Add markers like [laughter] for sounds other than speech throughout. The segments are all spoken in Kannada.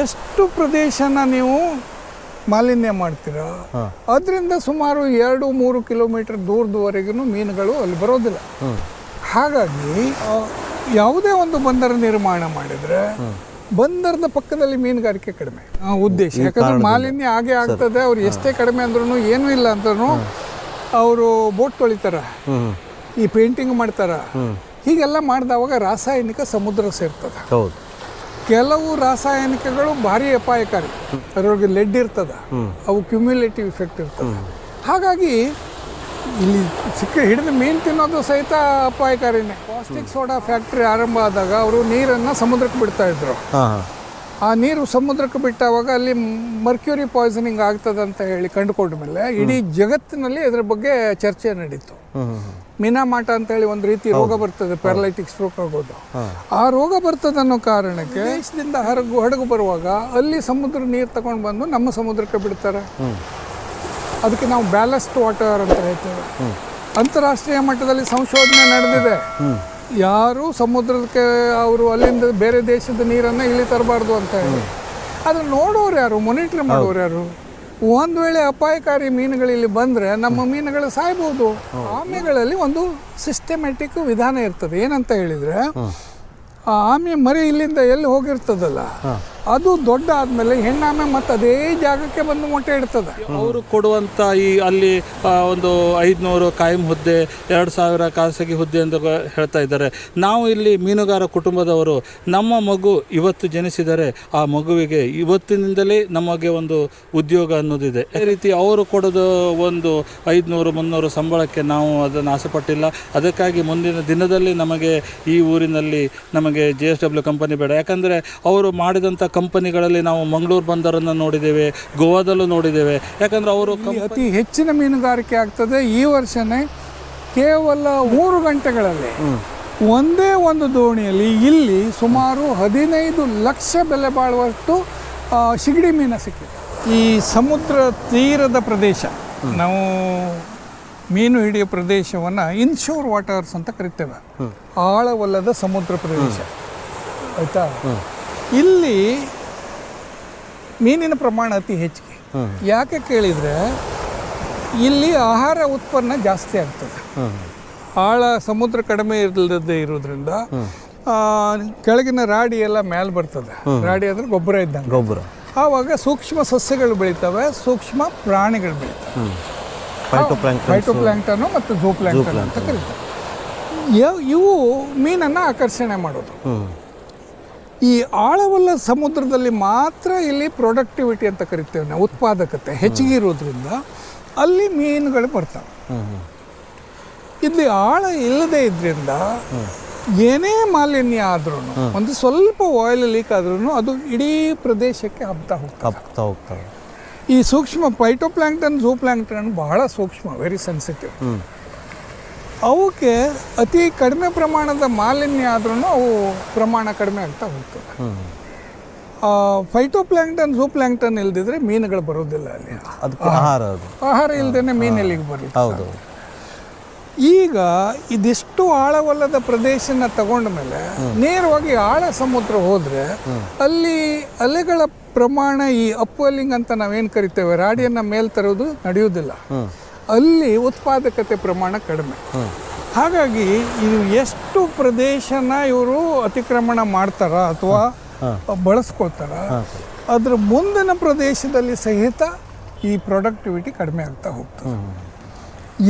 ಎಷ್ಟು ಪ್ರದೇಶನ ನೀವು ಮಾಲಿನ್ಯ ಮಾಡ್ತೀರಾ? ಅದರಿಂದ ಸುಮಾರು ಎರಡು ಮೂರು ಕಿಲೋಮೀಟರ್ ದೂರದವರೆಗೂ ಮೀನುಗಳು ಅಲ್ಲಿ ಬರೋದಿಲ್ಲ. ಹಾಗಾಗಿ ಯಾವುದೇ ಒಂದು ಬಂದರ ನಿರ್ಮಾಣ ಮಾಡಿದರೆ ಬಂದರದ ಪಕ್ಕದಲ್ಲಿ ಮೀನುಗಾರಿಕೆ ಕಡಿಮೆ. ಉದ್ದೇಶ. ಯಾಕಂದ್ರೆ ಮಾಲಿನ್ಯ ಹಾಗೆ ಆಗ್ತದೆ ಅವ್ರು ಎಷ್ಟೇ ಕಡಿಮೆ ಅಂದ್ರೂ ಏನೂ ಇಲ್ಲ ಅಂದ್ರೂ ಅವರು ಬೋಟ್ ತೊಳಿತಾರ. ಈ ಪೇಂಟಿಂಗ್ ಮಾಡ್ತಾರ. ಹೀಗೆಲ್ಲ ಮಾಡಿದವಾಗ ರಾಸಾಯನಿಕ ಸಮುದ್ರ ಸೇರ್ತದೆ. ಹೌದು. ಕೆಲವು ರಾಸಾಯನಿಕಗಳು ಭಾರಿ ಅಪಾಯಕಾರಿ. ಅದರೊಳಗೆ ಲೆಡ್ ಇರ್ತದ. ಅವು ಕ್ಯುಮ್ಯುಲೇಟಿವ್ ಇಫೆಕ್ಟ್ ಇರ್ತದೆ. ಹಾಗಾಗಿ ಇಲ್ಲಿ ಸಿಕ್ಕ ಹಿಡಿದು ಮೀನು ತಿನ್ನೋದು ಸಹಿತ ಅಪಾಯಕಾರಿನೇ. ಪ್ಲಾಸ್ಟಿಕ್ ಸೋಡಾ ಫ್ಯಾಕ್ಟ್ರಿ ಆರಂಭ ಆದಾಗ ಅವರು ನೀರನ್ನು ಸಮುದ್ರಕ್ಕೆ ಬಿಡ್ತಾ ಇದ್ರು. ಆ ನೀರು ಸಮುದ್ರಕ್ಕೆ ಬಿಟ್ಟಾವಾಗ ಅಲ್ಲಿ ಮರ್ಕ್ಯೂರಿ ಪಾಯ್ಸನಿಂಗ್ ಆಗ್ತದೆ ಅಂತ ಹೇಳಿ ಕಂಡುಕೊಂಡ ಮೇಲೆ ಇಡೀ ಜಗತ್ತಿನಲ್ಲಿ ಇದರ ಬಗ್ಗೆ ಚರ್ಚೆ ನಡೀತು. ಮಿನಾಮಾಟ ಅಂತೇಳಿ ಒಂದು ರೀತಿ ರೋಗ ಬರ್ತದೆ ಪ್ಯಾರಲೈಟಿಕ್ ಸ್ಟ್ರೋಕ್ ಆಗೋದು. ಆ ರೋಗ ಬರ್ತದೆ ಅನ್ನೋ ಕಾರಣಕ್ಕೆ ದೇಶದಿಂದ ಹರಗು ಹಡಗು ಬರುವಾಗ ಅಲ್ಲಿ ಸಮುದ್ರ ನೀರು ತಗೊಂಡು ಬಂದು ನಮ್ಮ ಸಮುದ್ರಕ್ಕೆ ಬಿಡ್ತಾರೆ. ಅದಕ್ಕೆ ನಾವು ಬ್ಯಾಲಸ್ಟ್ ವಾಟರ್ ಅಂತ ಹೇಳ್ತೇವೆ. ಅಂತಾರಾಷ್ಟ್ರೀಯ ಮಟ್ಟದಲ್ಲಿ ಸಂಶೋಧನೆ ನಡೆದಿದೆ. ಯಾರು ಸಮುದ್ರಕ್ಕೆ ಅವರು ಅಲ್ಲಿಂದ ಬೇರೆ ದೇಶದ ನೀರನ್ನು ಇಲ್ಲಿ ತರಬಾರ್ದು ಅಂತ ಹೇಳಿ. ಅದನ್ನು ನೋಡೋರು ಯಾರು? ಮಾನಿಟರ್ ಮಾಡೋರು ಯಾರು? ಒಂದು ವೇಳೆ ಅಪಾಯಕಾರಿ ಮೀನುಗಳು ಇಲ್ಲಿ ಬಂದರೆ ನಮ್ಮ ಮೀನುಗಳು ಸಾಯ್ಬೋದು. ಆಮೆಗಳಲ್ಲಿ ಒಂದು ಸಿಸ್ಟಮೆಟಿಕ್ ವಿಧಾನ ಇರ್ತದೆ. ಏನಂತ ಹೇಳಿದರೆ ಆ ಆಮೆ ಮರಿ ಇಲ್ಲಿಂದ ಎಲ್ಲಿ ಹೋಗಿರ್ತದಲ್ಲ? ಅದು ದೊಡ್ಡ ಆದಮೇಲೆ ಹೆಣ್ಣಾಮೆ ಮತ್ತೆ ಅದೇ ಜಾಗಕ್ಕೆ ಬಂದು ಮೊಟ್ಟೆ ಇಡ್ತದೆ. ಅವರು ಕೊಡುವಂಥ ಈ ಅಲ್ಲಿ ಒಂದು ಐದುನೂರು ಕಾಯಂ ಹುದ್ದೆ, ಎರಡು ಸಾವಿರ ಖಾಸಗಿ ಹುದ್ದೆ ಅಂತ ಹೇಳ್ತಾ ಇದ್ದಾರೆ. ನಾವು ಇಲ್ಲಿ ಮೀನುಗಾರ ಕುಟುಂಬದವರು, ನಮ್ಮ ಮಗು ಇವತ್ತು ಜನಿಸಿದರೆ ಆ ಮಗುವಿಗೆ ಇವತ್ತಿನಿಂದಲೇ ನಮಗೆ ಒಂದು ಉದ್ಯೋಗ ಅನ್ನೋದಿದೆ. ಅದೇ ರೀತಿ ಅವರು ಕೊಡೋದು ಒಂದು ಐದುನೂರು, ಮುನ್ನೂರು ಸಂಬಳಕ್ಕೆ ನಾವು ಅದನ್ನು ಆಸೆಪಟ್ಟಿಲ್ಲ. ಅದಕ್ಕಾಗಿ ಮುಂದಿನ ದಿನದಲ್ಲಿ ನಮಗೆ ಈ ಊರಿನಲ್ಲಿ ನಮಗೆ ಜೆ ಎಸ್ ಡಬ್ಲ್ಯೂ ಕಂಪನಿ ಬೇಡ. ಯಾಕಂದರೆ ಅವರು ಮಾಡಿದಂಥ ಕಂಪನಿಗಳಲ್ಲಿ ನಾವು ಮಂಗಳೂರು ಬಂದರನ್ನು ನೋಡಿದ್ದೇವೆ ಗೋವಾದಲ್ಲೂ ನೋಡಿದ್ದೇವೆ. ಯಾಕಂದರೆ ಅವರು ಅತಿ ಹೆಚ್ಚಿನ ಮೀನುಗಾರಿಕೆ ಆಗ್ತದೆ ಈ ವರ್ಷನೇ ಕೇವಲ ಮೂರು ಗಂಟೆಗಳಲ್ಲಿ. ಒಂದೇ ಒಂದು ದೋಣಿಯಲ್ಲಿ ಇಲ್ಲಿ ಸುಮಾರು ಹದಿನೈದು ಲಕ್ಷ ಬೆಲೆ ಬಾಳುವಷ್ಟು ಸಿಗಡಿ ಮೀನು ಸಿಕ್ಕಿದೆ. ಈ ಸಮುದ್ರ ತೀರದ ಪ್ರದೇಶ ನಾವು ಮೀನು ಹಿಡಿಯೋ ಪ್ರದೇಶವನ್ನು ಇನ್ಶೋರ್ ವಾಟರ್ಸ್ ಅಂತ ಕರಿತೇವೆ. ಆಳವಲ್ಲದ ಸಮುದ್ರ ಪ್ರದೇಶ. ಆಯ್ತಾ? ಇಲ್ಲಿ ಮೀನಿನ ಪ್ರಮಾಣ ಅತಿ ಹೆಚ್ಚಿಗೆ. ಯಾಕೆ ಕೇಳಿದರೆ ಇಲ್ಲಿ ಆಹಾರ ಉತ್ಪನ್ನ ಜಾಸ್ತಿ ಆಗ್ತದೆ. ಆಳ ಸಮುದ್ರ ಕಡಿಮೆ ಇರಲಿದ್ದೆ ಇರೋದ್ರಿಂದ ಕೆಳಗಿನ ರಾಡಿ ಎಲ್ಲ ಮೇಲೆ ಬರ್ತದೆ. ರಾಡಿ ಅಂದರೆ ಗೊಬ್ಬರ ಇದ್ದಂಗೆ. ಗೊಬ್ಬರ. ಆವಾಗ ಸೂಕ್ಷ್ಮ ಸಸ್ಯಗಳು ಬೆಳೀತವೆ ಸೂಕ್ಷ್ಮ ಪ್ರಾಣಿಗಳು ಬೆಳೀತವೆ. ಹ್ಮ್. ಮತ್ತು ಮತ್ತು ಝೂಪ್ಲಾಂಕ್ಟನ್ ಅಂತ ಕರೀತಾರೆ. ಇವು ಮೀನನ್ನು ಆಕರ್ಷಣೆ ಮಾಡೋದು. ಈ ಆಳವಲ್ಲ ಸಮುದ್ರದಲ್ಲಿ ಮಾತ್ರ ಇಲ್ಲಿ ಪ್ರೊಡಕ್ಟಿವಿಟಿ ಅಂತ ಕರಿತೇವೆ ನಾವು ಉತ್ಪಾದಕತೆ ಹೆಚ್ಚಿಗೆ ಇರೋದ್ರಿಂದ ಅಲ್ಲಿ ಮೀನುಗಳು ಬರ್ತವೆ. ಇಲ್ಲಿ ಆಳ ಇಲ್ಲದೆ ಇದ್ರಿಂದ ಏನೇ ಮಾಲಿನ್ಯ ಆದ್ರೂ ಒಂದು ಸ್ವಲ್ಪ ಆಯಿಲ್ ಲೀಕ್ ಆದ್ರೂ ಅದು ಇಡೀ ಪ್ರದೇಶಕ್ಕೆ ಹಬ್ತಾ ಹೋಗ್ತಾ ಹೋಗ್ತಾ ಹೋಗ್ತವೆ ಈ ಸೂಕ್ಷ್ಮ ಪೈಟೋಪ್ಲಾಂಕ್ಟನ್ ಝೂಪ್ಲಾಂಕ್ಟನ್ ಬಹಳ ಸೂಕ್ಷ್ಮ ವೆರಿ ಸೆನ್ಸಿಟಿವ್ ಅವಕ್ಕೆ ಅತಿ ಕಡಿಮೆ ಪ್ರಮಾಣದ ಮಾಲಿನ್ಯ ಆದ್ರೂ ಅವು ಪ್ರಮಾಣ ಕಡಿಮೆ ಆಗ್ತಾ ಹೋಗ್ತದೆ ಹ್ಮ್. ಫೈಟೋಪ್ಲಾಂಕ್ಟನ್ ಝೂಪ್ಲಾಂಕ್ಟನ್ ಇಲ್ದಿದ್ರೆ ಮೀನುಗಳು ಬರೋದಿಲ್ಲ ಅಲ್ಲಿ. ಆಹಾರ. ಆಹಾರ ಇಲ್ದೇನೆ ಮೀನು ಎಲ್ಲಿಗೆ ಬರಲಿ ಹೌದು. ಈಗ ಇದಿಷ್ಟು ಆಳವಲ್ಲದ ಪ್ರದೇಶನ ತಗೊಂಡ ಮೇಲೆ ನೇರವಾಗಿ ಆಳ ಸಮುದ್ರ ಹೋದರೆ ಅಲ್ಲಿ ಅಲೆಗಳ ಪ್ರಮಾಣ ಈ ಅಪ್ವೆಲ್ಲಿಂಗ್ ಅಂತ ನಾವೇನು ಕರಿತೇವೆ? ರಾಡಿಯನ್ನು ಮೇಲ್ ತರೋದು ನಡೆಯುವುದಿಲ್ಲ. ಅಲ್ಲಿ ಉತ್ಪಾದಕತೆ ಪ್ರಮಾಣ ಕಡಿಮೆ. ಹಾಗಾಗಿ ಇದು ಎಷ್ಟು ಪ್ರದೇಶನ ಇವರು ಅತಿಕ್ರಮಣ ಮಾಡ್ತಾರ ಅಥವಾ ಬಳಸ್ಕೊಳ್ತಾರ ಅದ್ರ ಮುಂದಿನ ಪ್ರದೇಶದಲ್ಲಿ ಸಹಿತ ಈ ಪ್ರೊಡಕ್ಟಿವಿಟಿ ಕಡಿಮೆ ಆಗ್ತಾ ಹೋಗ್ತದೆ.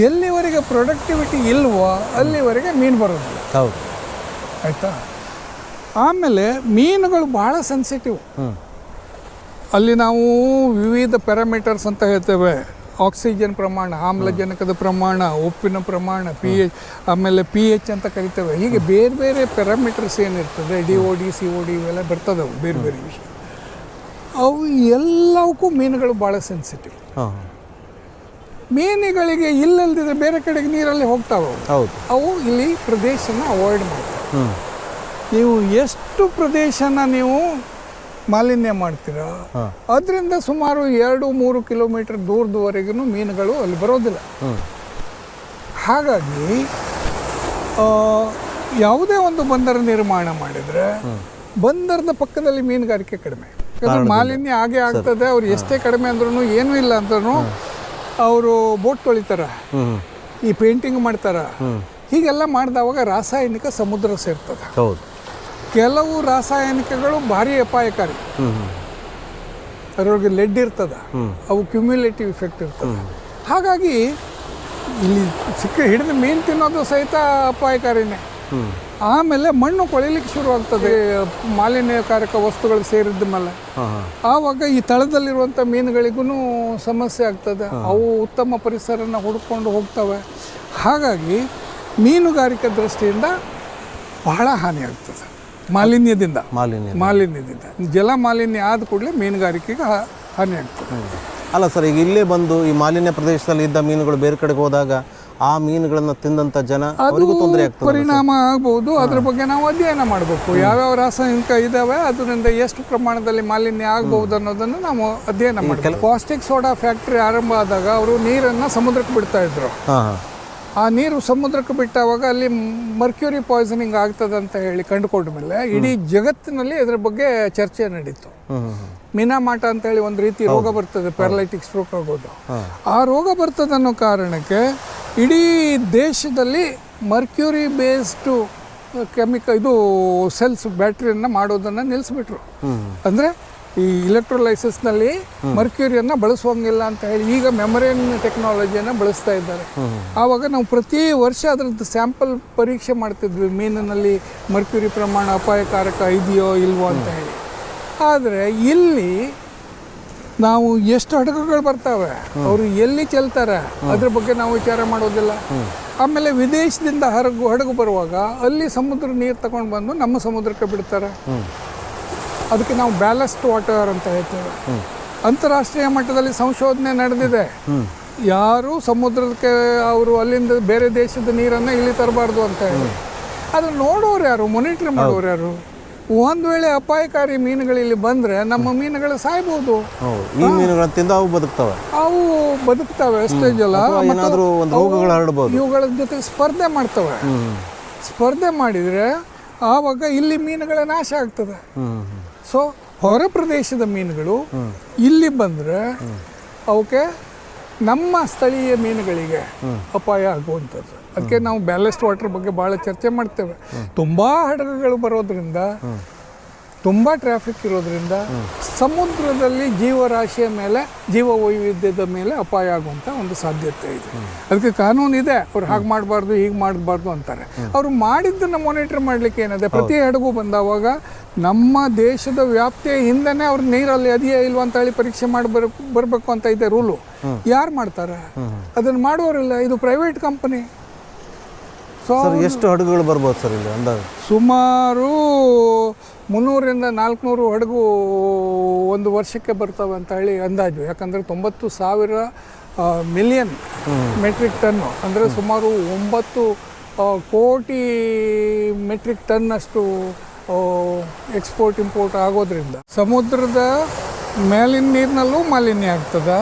ಎಲ್ಲಿವರೆಗೆ ಪ್ರೊಡಕ್ಟಿವಿಟಿ ಇಲ್ವೋ ಅಲ್ಲಿವರೆಗೆ ಮೀನು ಬರೋದಿಲ್ಲ. ಹೌದು. ಆಯಿತಾ? ಆಮೇಲೆ ಮೀನುಗಳು ಭಾಳ ಸೆನ್ಸಿಟಿವ್ ಅಲ್ಲಿ ನಾವು ವಿವಿಧ ಪ್ಯಾರಾಮೀಟರ್ಸ್ ಅಂತ ಹೇಳ್ತೇವೆ. ಆಕ್ಸಿಜನ್ ಪ್ರಮಾಣ ಆಮ್ಲಜನಕದ ಪ್ರಮಾಣ ಉಪ್ಪಿನ ಪ್ರಮಾಣ ಪಿ ಎಚ್ ಆಮೇಲೆ ಪಿ ಎಚ್ ಅಂತ ಕರಿತೇವೆ. ಹೀಗೆ ಬೇರೆ ಬೇರೆ ಪ್ಯಾರಾಮೀಟರ್ಸ್ ಏನಿರ್ತದೆ D O D C O D ಇವೆಲ್ಲ ಬರ್ತದವು ಬೇರೆ ಬೇರೆ ವಿಷಯ. ಅವು ಎಲ್ಲವಕ್ಕೂ ಮೀನುಗಳು ಭಾಳ ಸೆನ್ಸಿಟಿವ್ ಹಾಂ. ಮೀನುಗಳಿಗೆ ಇಲ್ಲಲ್ದಿದ್ರೆ ಬೇರೆ ಕಡೆಗೆ ನೀರಲ್ಲಿ ಹೋಗ್ತಾವೆ ಅವು. ಹೌದು. ಅವು ಇಲ್ಲಿ ಪ್ರದೇಶನ ಅವಾಯ್ಡ್ ಮಾಡ್ತವೆ. ನೀವು ಎಷ್ಟು ಪ್ರದೇಶನ ನೀವು ಮಾಲಿನ್ಯ ಮಾಡ್ತೀರಾ? ಅದರಿಂದ ಸುಮಾರು ಎರಡು ಮೂರು ಕಿಲೋಮೀಟರ್ ದೂರದವರೆಗೂ ಮೀನುಗಳು ಅಲ್ಲಿ ಬರೋದಿಲ್ಲ. ಹಾಗಾಗಿ ಯಾವುದೇ ಒಂದು ಬಂದರ ನಿರ್ಮಾಣ ಮಾಡಿದರೆ ಬಂದರದ ಪಕ್ಕದಲ್ಲಿ ಮೀನುಗಾರಿಕೆ ಕಡಿಮೆ. ಯಾಕಂದ್ರೆ ಮಾಲಿನ್ಯ ಹಾಗೆ ಆಗ್ತದೆ ಅವ್ರು ಎಷ್ಟೇ ಕಡಿಮೆ ಅಂದ್ರೂ ಏನೂ ಇಲ್ಲ ಅಂದ್ರೂ ಅವರು ಬೋಟ್ ತೊಳಿತಾರ ಈ ಪೇಂಟಿಂಗ್ ಮಾಡ್ತಾರ. ಹೀಗೆಲ್ಲ ಮಾಡಿದವಾಗ ರಾಸಾಯನಿಕ ಸಮುದ್ರ ಸೇರ್ತದೆ. ಹೌದು. ಕೆಲವು ರಾಸಾಯನಿಕಗಳು ಭಾರಿ ಅಪಾಯಕಾರಿ. ಅದರೊಳಗೆ ಲೆಡ್ ಇರ್ತದ. ಅವು ಕ್ಯುಮ್ಯುಲೇಟಿವ್ ಇಫೆಕ್ಟ್ ಇರ್ತದೆ. ಹಾಗಾಗಿ ಇಲ್ಲಿ ಸಿಕ್ಕ ಹಿಡಿದು ಮೀನು ತಿನ್ನೋದು ಸಹಿತ ಅಪಾಯಕಾರಿನೇ. ಆಮೇಲೆ ಮಣ್ಣು ಕೊಳಿಲಿಕ್ಕೆ ಶುರುವಾಗ್ತದೆ ಮಾಲಿನ್ಯಕಾರಕ ವಸ್ತುಗಳು ಸೇರಿದ ಮೇಲೆ. ಆವಾಗ ಈ ತಳದಲ್ಲಿರುವಂಥ ಮೀನುಗಳಿಗೂ ಸಮಸ್ಯೆ ಆಗ್ತದೆ. ಅವು ಉತ್ತಮ ಪರಿಸರನ ಹುಡ್ಕೊಂಡು ಹೋಗ್ತವೆ. ಹಾಗಾಗಿ ಮೀನುಗಾರಿಕೆ ದೃಷ್ಟಿಯಿಂದ ಬಹಳ ಹಾನಿ ಆಗ್ತದೆ. ಮಾಲಿನ್ಯದಿಂದ. ಮಾಲಿನ್ಯ ಮಾಲಿನ್ಯದಿಂದ. ಜಲ ಮಾಲಿನ್ಯ ಆದ ಕೂಡಲೇ ಮೀನುಗಾರಿಕೆಗೆ ಹಾನಿ ಆಗ್ತದೆ. ಅಲ್ಲ ಸರ್ ಈಗ ಇಲ್ಲೇ ಬಂದು ಈ ಮಾಲಿನ್ಯ ಪ್ರದೇಶದಲ್ಲಿ ಇದ್ದ ಮೀನುಗಳು ಬೇರೆ ಕಡೆಗೆ ಹೋದಾಗ ಆ ಮೀನುಗಳನ್ನು ತಿಂದಂಥ ಜನ ಅವರಿಗೂ ತೊಂದರೆ ಆಗ್ತದೆ ಪರಿಣಾಮ ಆಗ್ಬೋದು. ಅದ್ರ ಬಗ್ಗೆ ನಾವು ಅಧ್ಯಯನ ಮಾಡಬೇಕು. ಯಾವ್ಯಾವ ರಾಸಾಯನಿಕ ಇದಾವೆ ಅದರಿಂದ ಎಷ್ಟು ಪ್ರಮಾಣದಲ್ಲಿ ಮಾಲಿನ್ಯ ಆಗಬಹುದು ಅನ್ನೋದನ್ನು ನಾವು ಅಧ್ಯಯನ ಮಾಡಬೇಕು. ಪ್ಲಾಸ್ಟಿಕ್ ಸೋಡಾ ಫ್ಯಾಕ್ಟ್ರಿ ಆರಂಭ ಆದಾಗ ಅವರು ನೀರನ್ನು ಸಮುದ್ರಕ್ಕೆ ಬಿಡ್ತಾ ಇದ್ರು. ಆ ನೀರು ಸಮುದ್ರಕ್ಕೆ ಬಿಟ್ಟಾವಾಗ ಅಲ್ಲಿ ಮರ್ಕ್ಯೂರಿ ಪಾಯ್ಸನಿಂಗ್ ಆಗ್ತದೆ ಅಂತ ಹೇಳಿ ಕಂಡುಕೊಂಡ ಮೇಲೆ ಇಡೀ ಜಗತ್ತಿನಲ್ಲಿ ಅದರ ಬಗ್ಗೆ ಚರ್ಚೆ ನಡೀತು. ಮಿನಾಮಾಟ ಅಂತ ಹೇಳಿ ಒಂದು ರೀತಿ ರೋಗ ಬರ್ತದೆ ಪ್ಯಾರಲೈಟಿಕ್ ಸ್ಟ್ರೋಕ್ ಆಗೋದು. ಆ ರೋಗ ಬರ್ತದೆ ಅನ್ನೋ ಕಾರಣಕ್ಕೆ ಇಡೀ ದೇಶದಲ್ಲಿ ಮರ್ಕ್ಯೂರಿ ಬೇಸ್ಡು ಕೆಮಿಕಲ್ ಇದು ಸೆಲ್ಸ್ ಬ್ಯಾಟ್ರಿಯನ್ನು ಮಾಡೋದನ್ನು ನಿಲ್ಲಿಸ್ಬಿಟ್ರು ಅಂದರೆ ಈ ಇಲೆಕ್ಟ್ರೋಲೈಸಿಸ್ನಲ್ಲಿ ಮರ್ಕ್ಯೂರಿಯನ್ನು ಬಳಸುವಂಗಿಲ್ಲ ಅಂತ ಹೇಳಿ ಈಗ ಮೆಮೊರಿಯನ್ ಟೆಕ್ನಾಲಜಿಯನ್ನು ಬಳಸ್ತಾ ಇದ್ದಾರೆ. ಆವಾಗ ನಾವು ಪ್ರತಿ ವರ್ಷ ಅದರದ್ದು ಸ್ಯಾಂಪಲ್ ಪರೀಕ್ಷೆ ಮಾಡ್ತಿದ್ವಿ. ಮೀನಿನಲ್ಲಿ ಮರ್ಕ್ಯೂರಿ ಪ್ರಮಾಣ ಅಪಾಯಕಾರಕ ಇದೆಯೋ ಇಲ್ವೋ ಅಂತ ಹೇಳಿ. ಆದರೆ ಇಲ್ಲಿ ನಾವು ಎಷ್ಟು ಹಡಗುಗಳು ಬರ್ತಾವೆ ಅವರು ಎಲ್ಲಿ ಚೆಲ್ತಾರೆ ಅದ್ರ ಬಗ್ಗೆ ನಾವು ವಿಚಾರ ಮಾಡೋದಿಲ್ಲ. ಆಮೇಲೆ ವಿದೇಶದಿಂದ ಹಡಗು ಹಡಗು ಬರುವಾಗ ಅಲ್ಲಿ ಸಮುದ್ರ ನೀರು ತಗೊಂಡು ಬಂದು ನಮ್ಮ ಸಮುದ್ರಕ್ಕೆ ಬಿಡ್ತಾರೆ. ಅದಕ್ಕೆ ನಾವು ಬ್ಯಾಲೆಸ್ಟ್ ವಾಟರ್ ಅಂತ ಹೇಳ್ತೇವೆ. ಅಂತಾರಾಷ್ಟ್ರೀಯ ಮಟ್ಟದಲ್ಲಿ ಸಂಶೋಧನೆ ನಡೆದಿದೆ. ಯಾರು ಸಮುದ್ರಕ್ಕೆ ಅವರು ಅಲ್ಲಿಂದ ಬೇರೆ ದೇಶದ ನೀರನ್ನು ಇಲ್ಲಿ ತರಬಾರ್ದು ಅಂತ ಹೇಳಿ. ಅದು ನೋಡೋರು ಯಾರು? ಮಾನಿಟರ್ ಮಾಡೋರು ಯಾರು? ಒಂದು ವೇಳೆ ಅಪಾಯಕಾರಿ ಮೀನುಗಳು ಇಲ್ಲಿ ಬಂದರೆ ನಮ್ಮ ಮೀನುಗಳು ಸಾಯ್ಬೋದು. ಈ ಮೀನುಗಳನ್ನು ತಿಂದು ಅವು ಬದುಕ್ತವೆ. ಅವು ಬದುಕ್ತವೆ ಅಷ್ಟೇ ಜಲ ರೋಗಗಳು ಹರಡಬಹುದು ಇವುಗಳ ಜೊತೆ ಸ್ಪರ್ಧೆ ಮಾಡ್ತವೆ. ಸ್ಪರ್ಧೆ ಮಾಡಿದರೆ ಆವಾಗ ಇಲ್ಲಿ ಮೀನುಗಳ ನಾಶ ಆಗ್ತದೆ. ಸೊ ಹೊರ ಪ್ರದೇಶದ ಮೀನುಗಳು ಇಲ್ಲಿ ಬಂದರೆ ಅವಕ್ಕೆ ನಮ್ಮ ಸ್ಥಳೀಯ ಮೀನುಗಳಿಗೆ ಅಪಾಯ ಆಗುವಂಥದ್ದು. ಅದಕ್ಕೆ ನಾವು ಬ್ಯಾಲೆಸ್ಟ್ ವಾಟರ್ ಬಗ್ಗೆ ಭಾಳ ಚರ್ಚೆ ಮಾಡ್ತೇವೆ. ತುಂಬ ಹಡಗುಗಳು ಬರೋದ್ರಿಂದ ತುಂಬ ಟ್ರಾಫಿಕ್ ಇರೋದ್ರಿಂದ ಸಮುದ್ರದಲ್ಲಿ ಜೀವರಾಶಿಯ ಮೇಲೆ ಜೀವ ವೈವಿಧ್ಯದ ಮೇಲೆ ಅಪಾಯ ಆಗುವಂಥ ಒಂದು ಸಾಧ್ಯತೆ ಇದೆ. ಅದಕ್ಕೆ ಕಾನೂನು ಇದೆ. ಅವ್ರು ಹಾಗೆ ಮಾಡಬಾರ್ದು ಹೀಗೆ ಮಾಡಬಾರ್ದು ಅಂತಾರೆ. ಅವರು ಮಾಡಿದ್ದನ್ನು ಮಾನಿಟರ್ ಮಾಡ್ಲಿಕ್ಕೆ ಏನಿದೆ? ಪ್ರತಿ ಹಡಗು ಬಂದಾವಾಗ ನಮ್ಮ ದೇಶದ ವ್ಯಾಪ್ತಿಯ ಹಿಂದೆನೆ ಅವ್ರ ನೀರಲ್ಲಿ ಅದೇ ಇಲ್ವಾ ಅಂತ ಹೇಳಿ ಪರೀಕ್ಷೆ ಮಾಡಿ ಬರ್ ಬರಬೇಕು ಅಂತ ಇದೆ ರೂಲು. ಯಾರು ಮಾಡ್ತಾರೆ? ಅದನ್ನ ಮಾಡುವವರಿಲ್ಲ. ಇದು ಪ್ರೈವೇಟ್ ಕಂಪನಿ ಸರ್ ಎಷ್ಟು ಹಡಗುಗಳು ಬರ್ಬೋದು ಸರ್ ಇಲ್ಲಿ ಅಂದಾಜು? ಸುಮಾರು ಮುನ್ನೂರಿಂದ ನಾಲ್ಕುನೂರು ಹಡಗು ಒಂದು ವರ್ಷಕ್ಕೆ ಬರ್ತವೆ ಅಂತ ಹೇಳಿ ಅಂದಾಜು. ಯಾಕಂದರೆ ತೊಂಬತ್ತು ಸಾವಿರ ಮಿಲಿಯನ್ ಮೆಟ್ರಿಕ್ ಟನ್ನು ಅಂದರೆ ಸುಮಾರು ಒಂಬತ್ತು ಕೋಟಿ ಮೆಟ್ರಿಕ್ ಟನ್ನಷ್ಟು ಎಕ್ಸ್ಪೋರ್ಟ್ ಇಂಪೋರ್ಟ್ ಆಗೋದ್ರಿಂದ. ಸಮುದ್ರದ ಮೇಲಿನ ನೀರಿನಲ್ಲೂ ಮಾಲಿನ್ಯ ಆಗ್ತದೆ.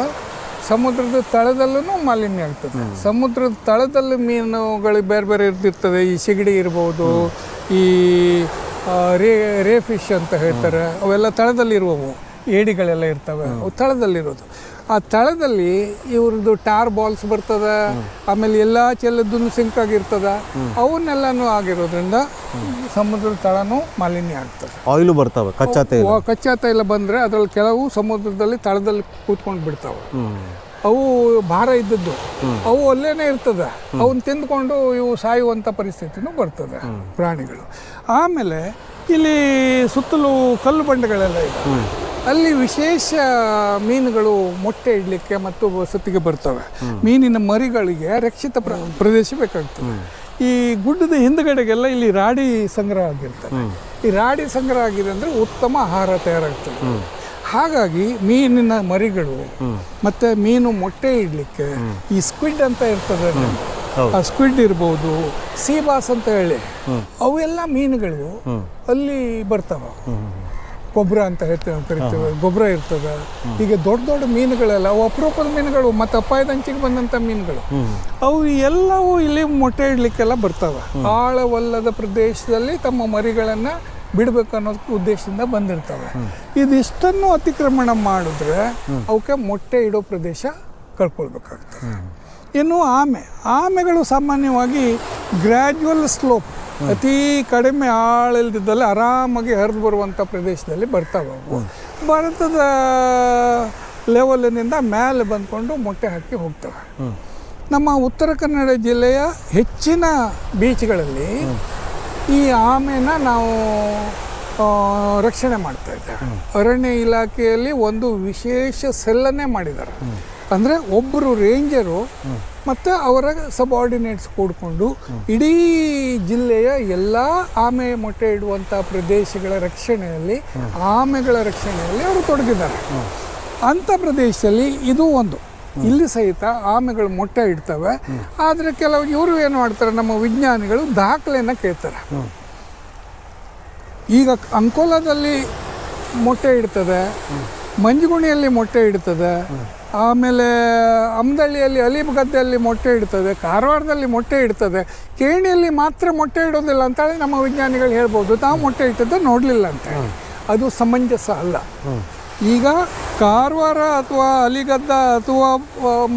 ಸಮುದ್ರದ ತಳದಲ್ಲೂ ಮಾಲಿನ್ಯ ಆಗ್ತದೆ. ಸಮುದ್ರದ ತಳದಲ್ಲಿ ಮೀನುಗಳು ಬೇರೆ ಬೇರೆ ಇರ್ತಿರ್ತದೆ. ಈ ಸಿಗಡಿ ಇರ್ಬೋದು ಈ ರೇ ರೇ ಫಿಶ್ ಅಂತ ಹೇಳ್ತಾರೆ. ಅವೆಲ್ಲ ತಳದಲ್ಲಿರುವವು. ಏಡಿಗಳೆಲ್ಲ ಇರ್ತವೆ. ಅವು ತಳದಲ್ಲಿರೋದು. ಆ ತಳದಲ್ಲಿ ಇವ್ರದ್ದು ಟಾರ್ ಬಾಲ್ಸ್ ಬರ್ತದ ಆಮೇಲೆ ಎಲ್ಲ ಚೆಲ್ಲದ್ದು ಸಿಂಕ್ ಆಗಿರ್ತದ ಅವನ್ನೆಲ್ಲನೂ ಆಗಿರೋದ್ರಿಂದ ಸಮುದ್ರದ ತಳನೂ ಮಾಲಿನ್ಯ ಆಗ್ತದೆ. ಆಯಿಲು ಬರ್ತವೆ ಕಚ್ಚಾ ತೈಲ? ಕಚ್ಚಾ ತೈಲ ಬಂದರೆ ಅದರಲ್ಲಿ ಕೆಲವು ಸಮುದ್ರದಲ್ಲಿ ತಳದಲ್ಲಿ ಕೂತ್ಕೊಂಡು ಬಿಡ್ತಾವೆ. ಅವು ಭಾರ ಇದ್ದದ್ದು ಅವು ಅಲ್ಲೇನೆ ಇರ್ತದೆ ಅವನ್ನ ತಿಂದ್ಕೊಂಡು ಇವು ಸಾಯುವಂಥ ಪರಿಸ್ಥಿತಿನೂ ಬರ್ತದೆ ಪ್ರಾಣಿಗಳು. ಆಮೇಲೆ ಇಲ್ಲಿ ಸುತ್ತಲೂ ಕಲ್ಲು ಬಂಡೆಗಳೆಲ್ಲ ಇದೆ. ಅಲ್ಲಿ ವಿಶೇಷ ಮೀನುಗಳು ಮೊಟ್ಟೆ ಇಡಲಿಕ್ಕೆ ಮತ್ತು ಸುತ್ತಿಗೆ ಬರ್ತವೆ. ಮೀನಿನ ಮರಿಗಳಿಗೆ ರಕ್ಷಿತ ಪ್ರ ಪ್ರದೇಶ ಬೇಕಾಗ್ತದೆ. ಈ ಗುಡ್ಡದ ಹಿಂದುಗಡೆಗೆಲ್ಲ ಇಲ್ಲಿ ರಾಡಿ ಸಂಗ್ರಹ ಆಗಿರ್ತದೆ. ಈ ರಾಡಿ ಸಂಗ್ರಹ ಆಗಿದೆ ಅಂದರೆ ಉತ್ತಮ ಆಹಾರ ತಯಾರಾಗ್ತದೆ. ಹಾಗಾಗಿ ಮೀನಿನ ಮರಿಗಳು ಮತ್ತೆ ಮೀನು ಮೊಟ್ಟೆ ಇಡ್ಲಿಕ್ಕೆ ಈ ಸ್ಕ್ವಿಡ್ ಅಂತ ಇರ್ತದೆ ಆ ಸ್ಕ್ವಿಡ್ ಇರ್ಬೋದು ಸೀಬಾಸ್ ಅಂತ ಹೇಳಿ. ಅವೆಲ್ಲ ಮೀನುಗಳು ಅಲ್ಲಿ ಬರ್ತಾವ. ಗೊಬ್ಬರ ಅಂತ ಹೇಳ್ತೇವೆ ಕರಿತೇವೆ. ಗೊಬ್ಬರ ಇರ್ತದೆ. ಈಗ ದೊಡ್ಡ ದೊಡ್ಡ ಮೀನುಗಳೆಲ್ಲ ಅವು ಅಪರೂಪದ ಮೀನುಗಳು ಮತ್ತು ಅಪಾಯದ ಅಂಚಿಗೆ ಬಂದಂಥ ಮೀನುಗಳು ಅವು ಎಲ್ಲವೂ ಇಲ್ಲಿ ಮೊಟ್ಟೆ ಇಡ್ಲಿಕ್ಕೆಲ್ಲ ಬರ್ತಾವೆ. ಆಳವಲ್ಲದ ಪ್ರದೇಶದಲ್ಲಿ ತಮ್ಮ ಮರಿಗಳನ್ನು ಬಿಡಬೇಕು ಅನ್ನೋದಕ್ಕೆ ಉದ್ದೇಶದಿಂದ ಬಂದಿರ್ತವೆ. ಇದಿಷ್ಟನ್ನು ಅತಿಕ್ರಮಣ ಮಾಡಿದ್ರೆ ಅವಕ್ಕೆ ಮೊಟ್ಟೆ ಇಡೋ ಪ್ರದೇಶ ಕಳ್ಕೊಳ್ಬೇಕಾಗ್ತದೆ. ಇನ್ನು ಆಮೆ. ಆಮೆಗಳು ಸಾಮಾನ್ಯವಾಗಿ ಗ್ರ್ಯಾಜುವಲ್ ಸ್ಲೋಪ್ ಅತಿ ಕಡಿಮೆ ಆಳಿಲ್ದಿದ್ದಲ್ಲಿ ಆರಾಮಾಗಿ ಹರಿದು ಬರುವಂಥ ಪ್ರದೇಶದಲ್ಲಿ ಬರ್ತಾವೆ ಅವು. ಭಾರತದ ಲೆವೆಲಿನಿಂದ ಮೇಲೆ ಬಂದ್ಕೊಂಡು ಮೊಟ್ಟೆ ಹಾಕಿ ಹೋಗ್ತವೆ. ನಮ್ಮ ಉತ್ತರ ಕನ್ನಡ ಜಿಲ್ಲೆಯ ಹೆಚ್ಚಿನ ಬೀಚ್ಗಳಲ್ಲಿ ಈ ಆಮೆನ ನಾವು ರಕ್ಷಣೆ ಮಾಡ್ತಾ ಇದ್ದೇವೆ. ಅರಣ್ಯ ಇಲಾಖೆಯಲ್ಲಿ ಒಂದು ವಿಶೇಷ ಸೆಲ್ಲನ್ನೇ ಮಾಡಿದ್ದಾರೆ. ಅಂದರೆ ಒಬ್ಬರು ರೇಂಜರು ಮತ್ತು ಅವರ ಸಬಾರ್ಡಿನೇಟ್ಸ್ ಕೂಡಿಕೊಂಡು ಇಡೀ ಜಿಲ್ಲೆಯ ಎಲ್ಲ ಆಮೆ ಮೊಟ್ಟೆ ಇಡುವಂಥ ಪ್ರದೇಶಗಳ ರಕ್ಷಣೆಯಲ್ಲಿ ಆಮೆಗಳ ರಕ್ಷಣೆಯಲ್ಲಿ ಅವರು ತೊಡಗಿದ್ದಾರೆ. ಅಂಥ ಪ್ರದೇಶದಲ್ಲಿ ಇದು ಒಂದು. ಇಲ್ಲಿ ಸಹಿತ ಆಮೆಗಳು ಮೊಟ್ಟೆ ಇಡ್ತವೆ. ಆದರೆ ಕೆಲವು, ಇವರು ಏನು ಮಾಡ್ತಾರೆ, ನಮ್ಮ ವಿಜ್ಞಾನಿಗಳು ದಾಖಲೆಯನ್ನು ಕೇಳ್ತಾರೆ. ಈಗ ಅಂಕೋಲಾದಲ್ಲಿ ಮೊಟ್ಟೆ ಇಡ್ತದೆ, ಮಂಜುಗುಣಿಯಲ್ಲಿ ಮೊಟ್ಟೆ ಇಡ್ತದೆ, ಆಮೇಲೆ ಅಮದಳ್ಳಿಯಲ್ಲಿ ಅಲೀಬ್ ಗದ್ದೆಯಲ್ಲಿ ಮೊಟ್ಟೆ ಇಡ್ತದೆ, ಕಾರವಾರದಲ್ಲಿ ಮೊಟ್ಟೆ ಇಡ್ತದೆ. ಕೇಣಿಯಲ್ಲಿ ಮಾತ್ರ ಮೊಟ್ಟೆ ಇಡೋದಿಲ್ಲ ಅಂತೇಳಿ ನಮ್ಮ ವಿಜ್ಞಾನಿಗಳು ಹೇಳ್ಬೋದು. ತಾವು ಮೊಟ್ಟೆ ಇಟ್ಟದ್ದು ನೋಡಲಿಲ್ಲ ಅಂತ ಅದು ಸಮಂಜಸ ಅಲ್ಲ. ಈಗ ಕಾರವಾರ ಅಥವಾ ಅಲಿಗದ್ದ ಅಥವಾ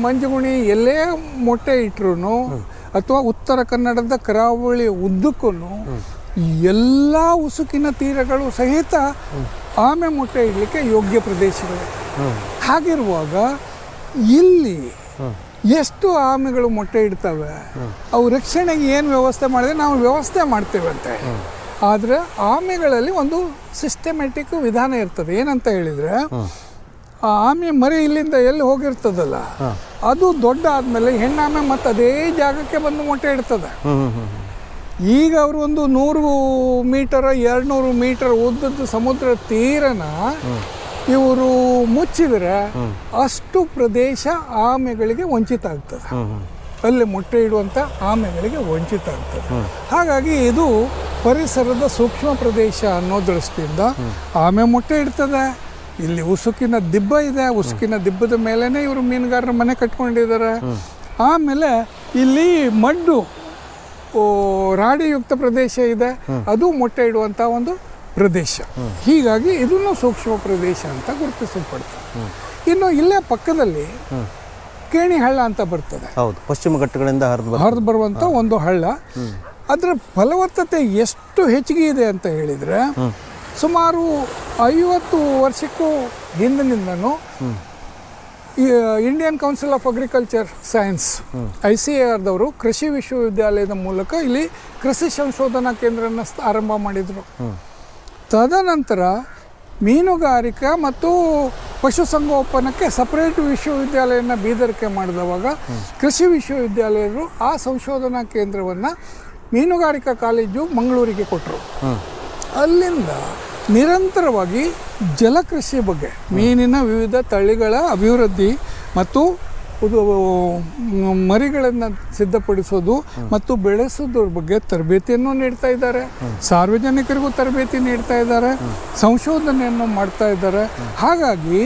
ಮಂಜುಗುಣಿ ಎಲ್ಲೇ ಮೊಟ್ಟೆ ಇಟ್ಟರು ಅಥವಾ ಉತ್ತರ ಕನ್ನಡದ ಕರಾವಳಿ ಉದ್ದಕ್ಕೂ ಎಲ್ಲ ಉಸುಕಿನ ತೀರಗಳು ಸಹಿತ ಆಮೆ ಮೊಟ್ಟೆ ಇಡಲಿಕ್ಕೆ ಯೋಗ್ಯ ಪ್ರದೇಶಗಳು. ಹಾಗಿರುವಾಗ ಇಲ್ಲಿ ಎಷ್ಟು ಆಮೆಗಳು ಮೊಟ್ಟೆ ಇಡ್ತವೆ ಅವು ರಕ್ಷಣೆಗೆ ಏನು ವ್ಯವಸ್ಥೆ ಮಾಡಿದ್ರೆ ನಾವು ವ್ಯವಸ್ಥೆ ಮಾಡ್ತೇವಂತೆ. ಆದರೆ ಆಮೆಗಳಲ್ಲಿ ಒಂದು ಸಿಸ್ಟಮೆಟಿಕ್ ವಿಧಾನ ಇರ್ತದೆ. ಏನಂತ ಹೇಳಿದರೆ ಆ ಆಮೆ ಮರಿ ಇಲ್ಲಿಂದ ಎಲ್ಲಿ ಹೋಗಿರ್ತದಲ್ಲ ಅದು ದೊಡ್ಡ ಆದಮೇಲೆ ಹೆಣ್ಣಾಮೆ ಮತ್ತೆ ಅದೇ ಜಾಗಕ್ಕೆ ಬಂದು ಮೊಟ್ಟೆ ಇಡ್ತದೆ. ಈಗ ಅವರು ಒಂದು ನೂರು ಮೀಟರ್ ಎರಡುನೂರು ಮೀಟರ್ ಉದ್ದದ ಸಮುದ್ರ ತೀರನ ಇವರು ಮುಚ್ಚಿದರೆ ಅಷ್ಟು ಪ್ರದೇಶ ಆಮೆಗಳಿಗೆ ವಂಚಿತ ಆಗ್ತದೆ. ಅಲ್ಲಿ ಮೊಟ್ಟೆ ಇಡುವಂಥ ಆಮೆಗಳಿಗೆ ವಂಚಿತ ಆಗ್ತದೆ ಹಾಗಾಗಿ ಇದು ಪರಿಸರದ ಸೂಕ್ಷ್ಮ ಪ್ರದೇಶ ಅನ್ನೋ ದೃಷ್ಟಿಯಿಂದ ಆಮೆ ಮೊಟ್ಟೆ ಇಡ್ತದೆ. ಇಲ್ಲಿ ಉಸುಕಿನ ದಿಬ್ಬ ಇದೆ. ಉಸುಕಿನ ದಿಬ್ಬದ ಮೇಲೇ ಇವರು ಮೀನುಗಾರರ ಮನೆ ಕಟ್ಕೊಂಡಿದ್ದಾರೆ. ಆಮೇಲೆ ಇಲ್ಲಿ ಮಣ್ಣು ರಾಡಿಯುಕ್ತ ಪ್ರದೇಶ ಇದೆ. ಅದು ಮೊಟ್ಟೆ ಇಡುವಂಥ ಒಂದು ಪ್ರದೇಶ. ಹೀಗಾಗಿ ಇದನ್ನು ಸೂಕ್ಷ್ಮ ಪ್ರದೇಶ ಅಂತ ಗುರುತಿಸಲ್ಪಡ್ತದೆ ಇನ್ನು ಇಲ್ಲೇ ಪಕ್ಕದಲ್ಲಿ ಕೇಣಿ ಹಳ್ಳ ಅಂತ ಬರ್ತದೆ. ಹೌದು ಪಶ್ಚಿಮ ಘಟ್ಟಗಳಿಂದ ಹರಿದು ಹರಿದು ಬರುವಂಥ ಒಂದು ಹಳ್ಳ. ಅದರ ಫಲವತ್ತತೆ ಎಷ್ಟು ಹೆಚ್ಚಿಗೆ ಇದೆ ಅಂತ ಹೇಳಿದರೆ ಸುಮಾರು ಐವತ್ತು ವರ್ಷಕ್ಕೂ ಹಿಂದಿನಿಂದನೂ Indian Council of Agriculture Science I C A ಆರ್ದವರು ಕೃಷಿ ವಿಶ್ವವಿದ್ಯಾಲಯದ ಮೂಲಕ ಇಲ್ಲಿ ಕೃಷಿ ಸಂಶೋಧನಾ ಕೇಂದ್ರನ ಆರಂಭ ಮಾಡಿದರು. ತದನಂತರ ಮೀನುಗಾರಿಕಾ ಮತ್ತು ಪಶುಸಂಗೋಪನಕ್ಕೆ ಸಪರೇಟ್ ವಿಶ್ವವಿದ್ಯಾಲಯನ ಬೀದರಿಕೆ ಮಾಡಿದವಾಗ ಕೃಷಿ ವಿಶ್ವವಿದ್ಯಾಲಯರು ಆ ಸಂಶೋಧನಾ ಕೇಂದ್ರವನ್ನು ಮೀನುಗಾರಿಕಾ ಕಾಲೇಜು ಮಂಗಳೂರಿಗೆ ಕೊಟ್ಟರು ಅಲ್ಲಿಂದ ನಿರಂತರವಾಗಿ ಜಲಕೃಷಿ ಬಗ್ಗೆ ಮೀನಿನ ವಿವಿಧ ತಳಿಗಳ ಅಭಿವೃದ್ಧಿ ಮತ್ತು ಮರಿಗಳನ್ನು ಸಿದ್ಧಪಡಿಸೋದು ಮತ್ತು ಬೆಳೆಸೋದ್ರ ಬಗ್ಗೆ ತರಬೇತಿಯನ್ನು ನೀಡ್ತಾ ಇದ್ದಾರೆ. ಸಾರ್ವಜನಿಕರಿಗೂ ತರಬೇತಿ ನೀಡ್ತಾ ಇದ್ದಾರೆ. ಸಂಶೋಧನೆಯನ್ನು ಮಾಡ್ತಾ ಇದ್ದಾರೆ. ಹಾಗಾಗಿ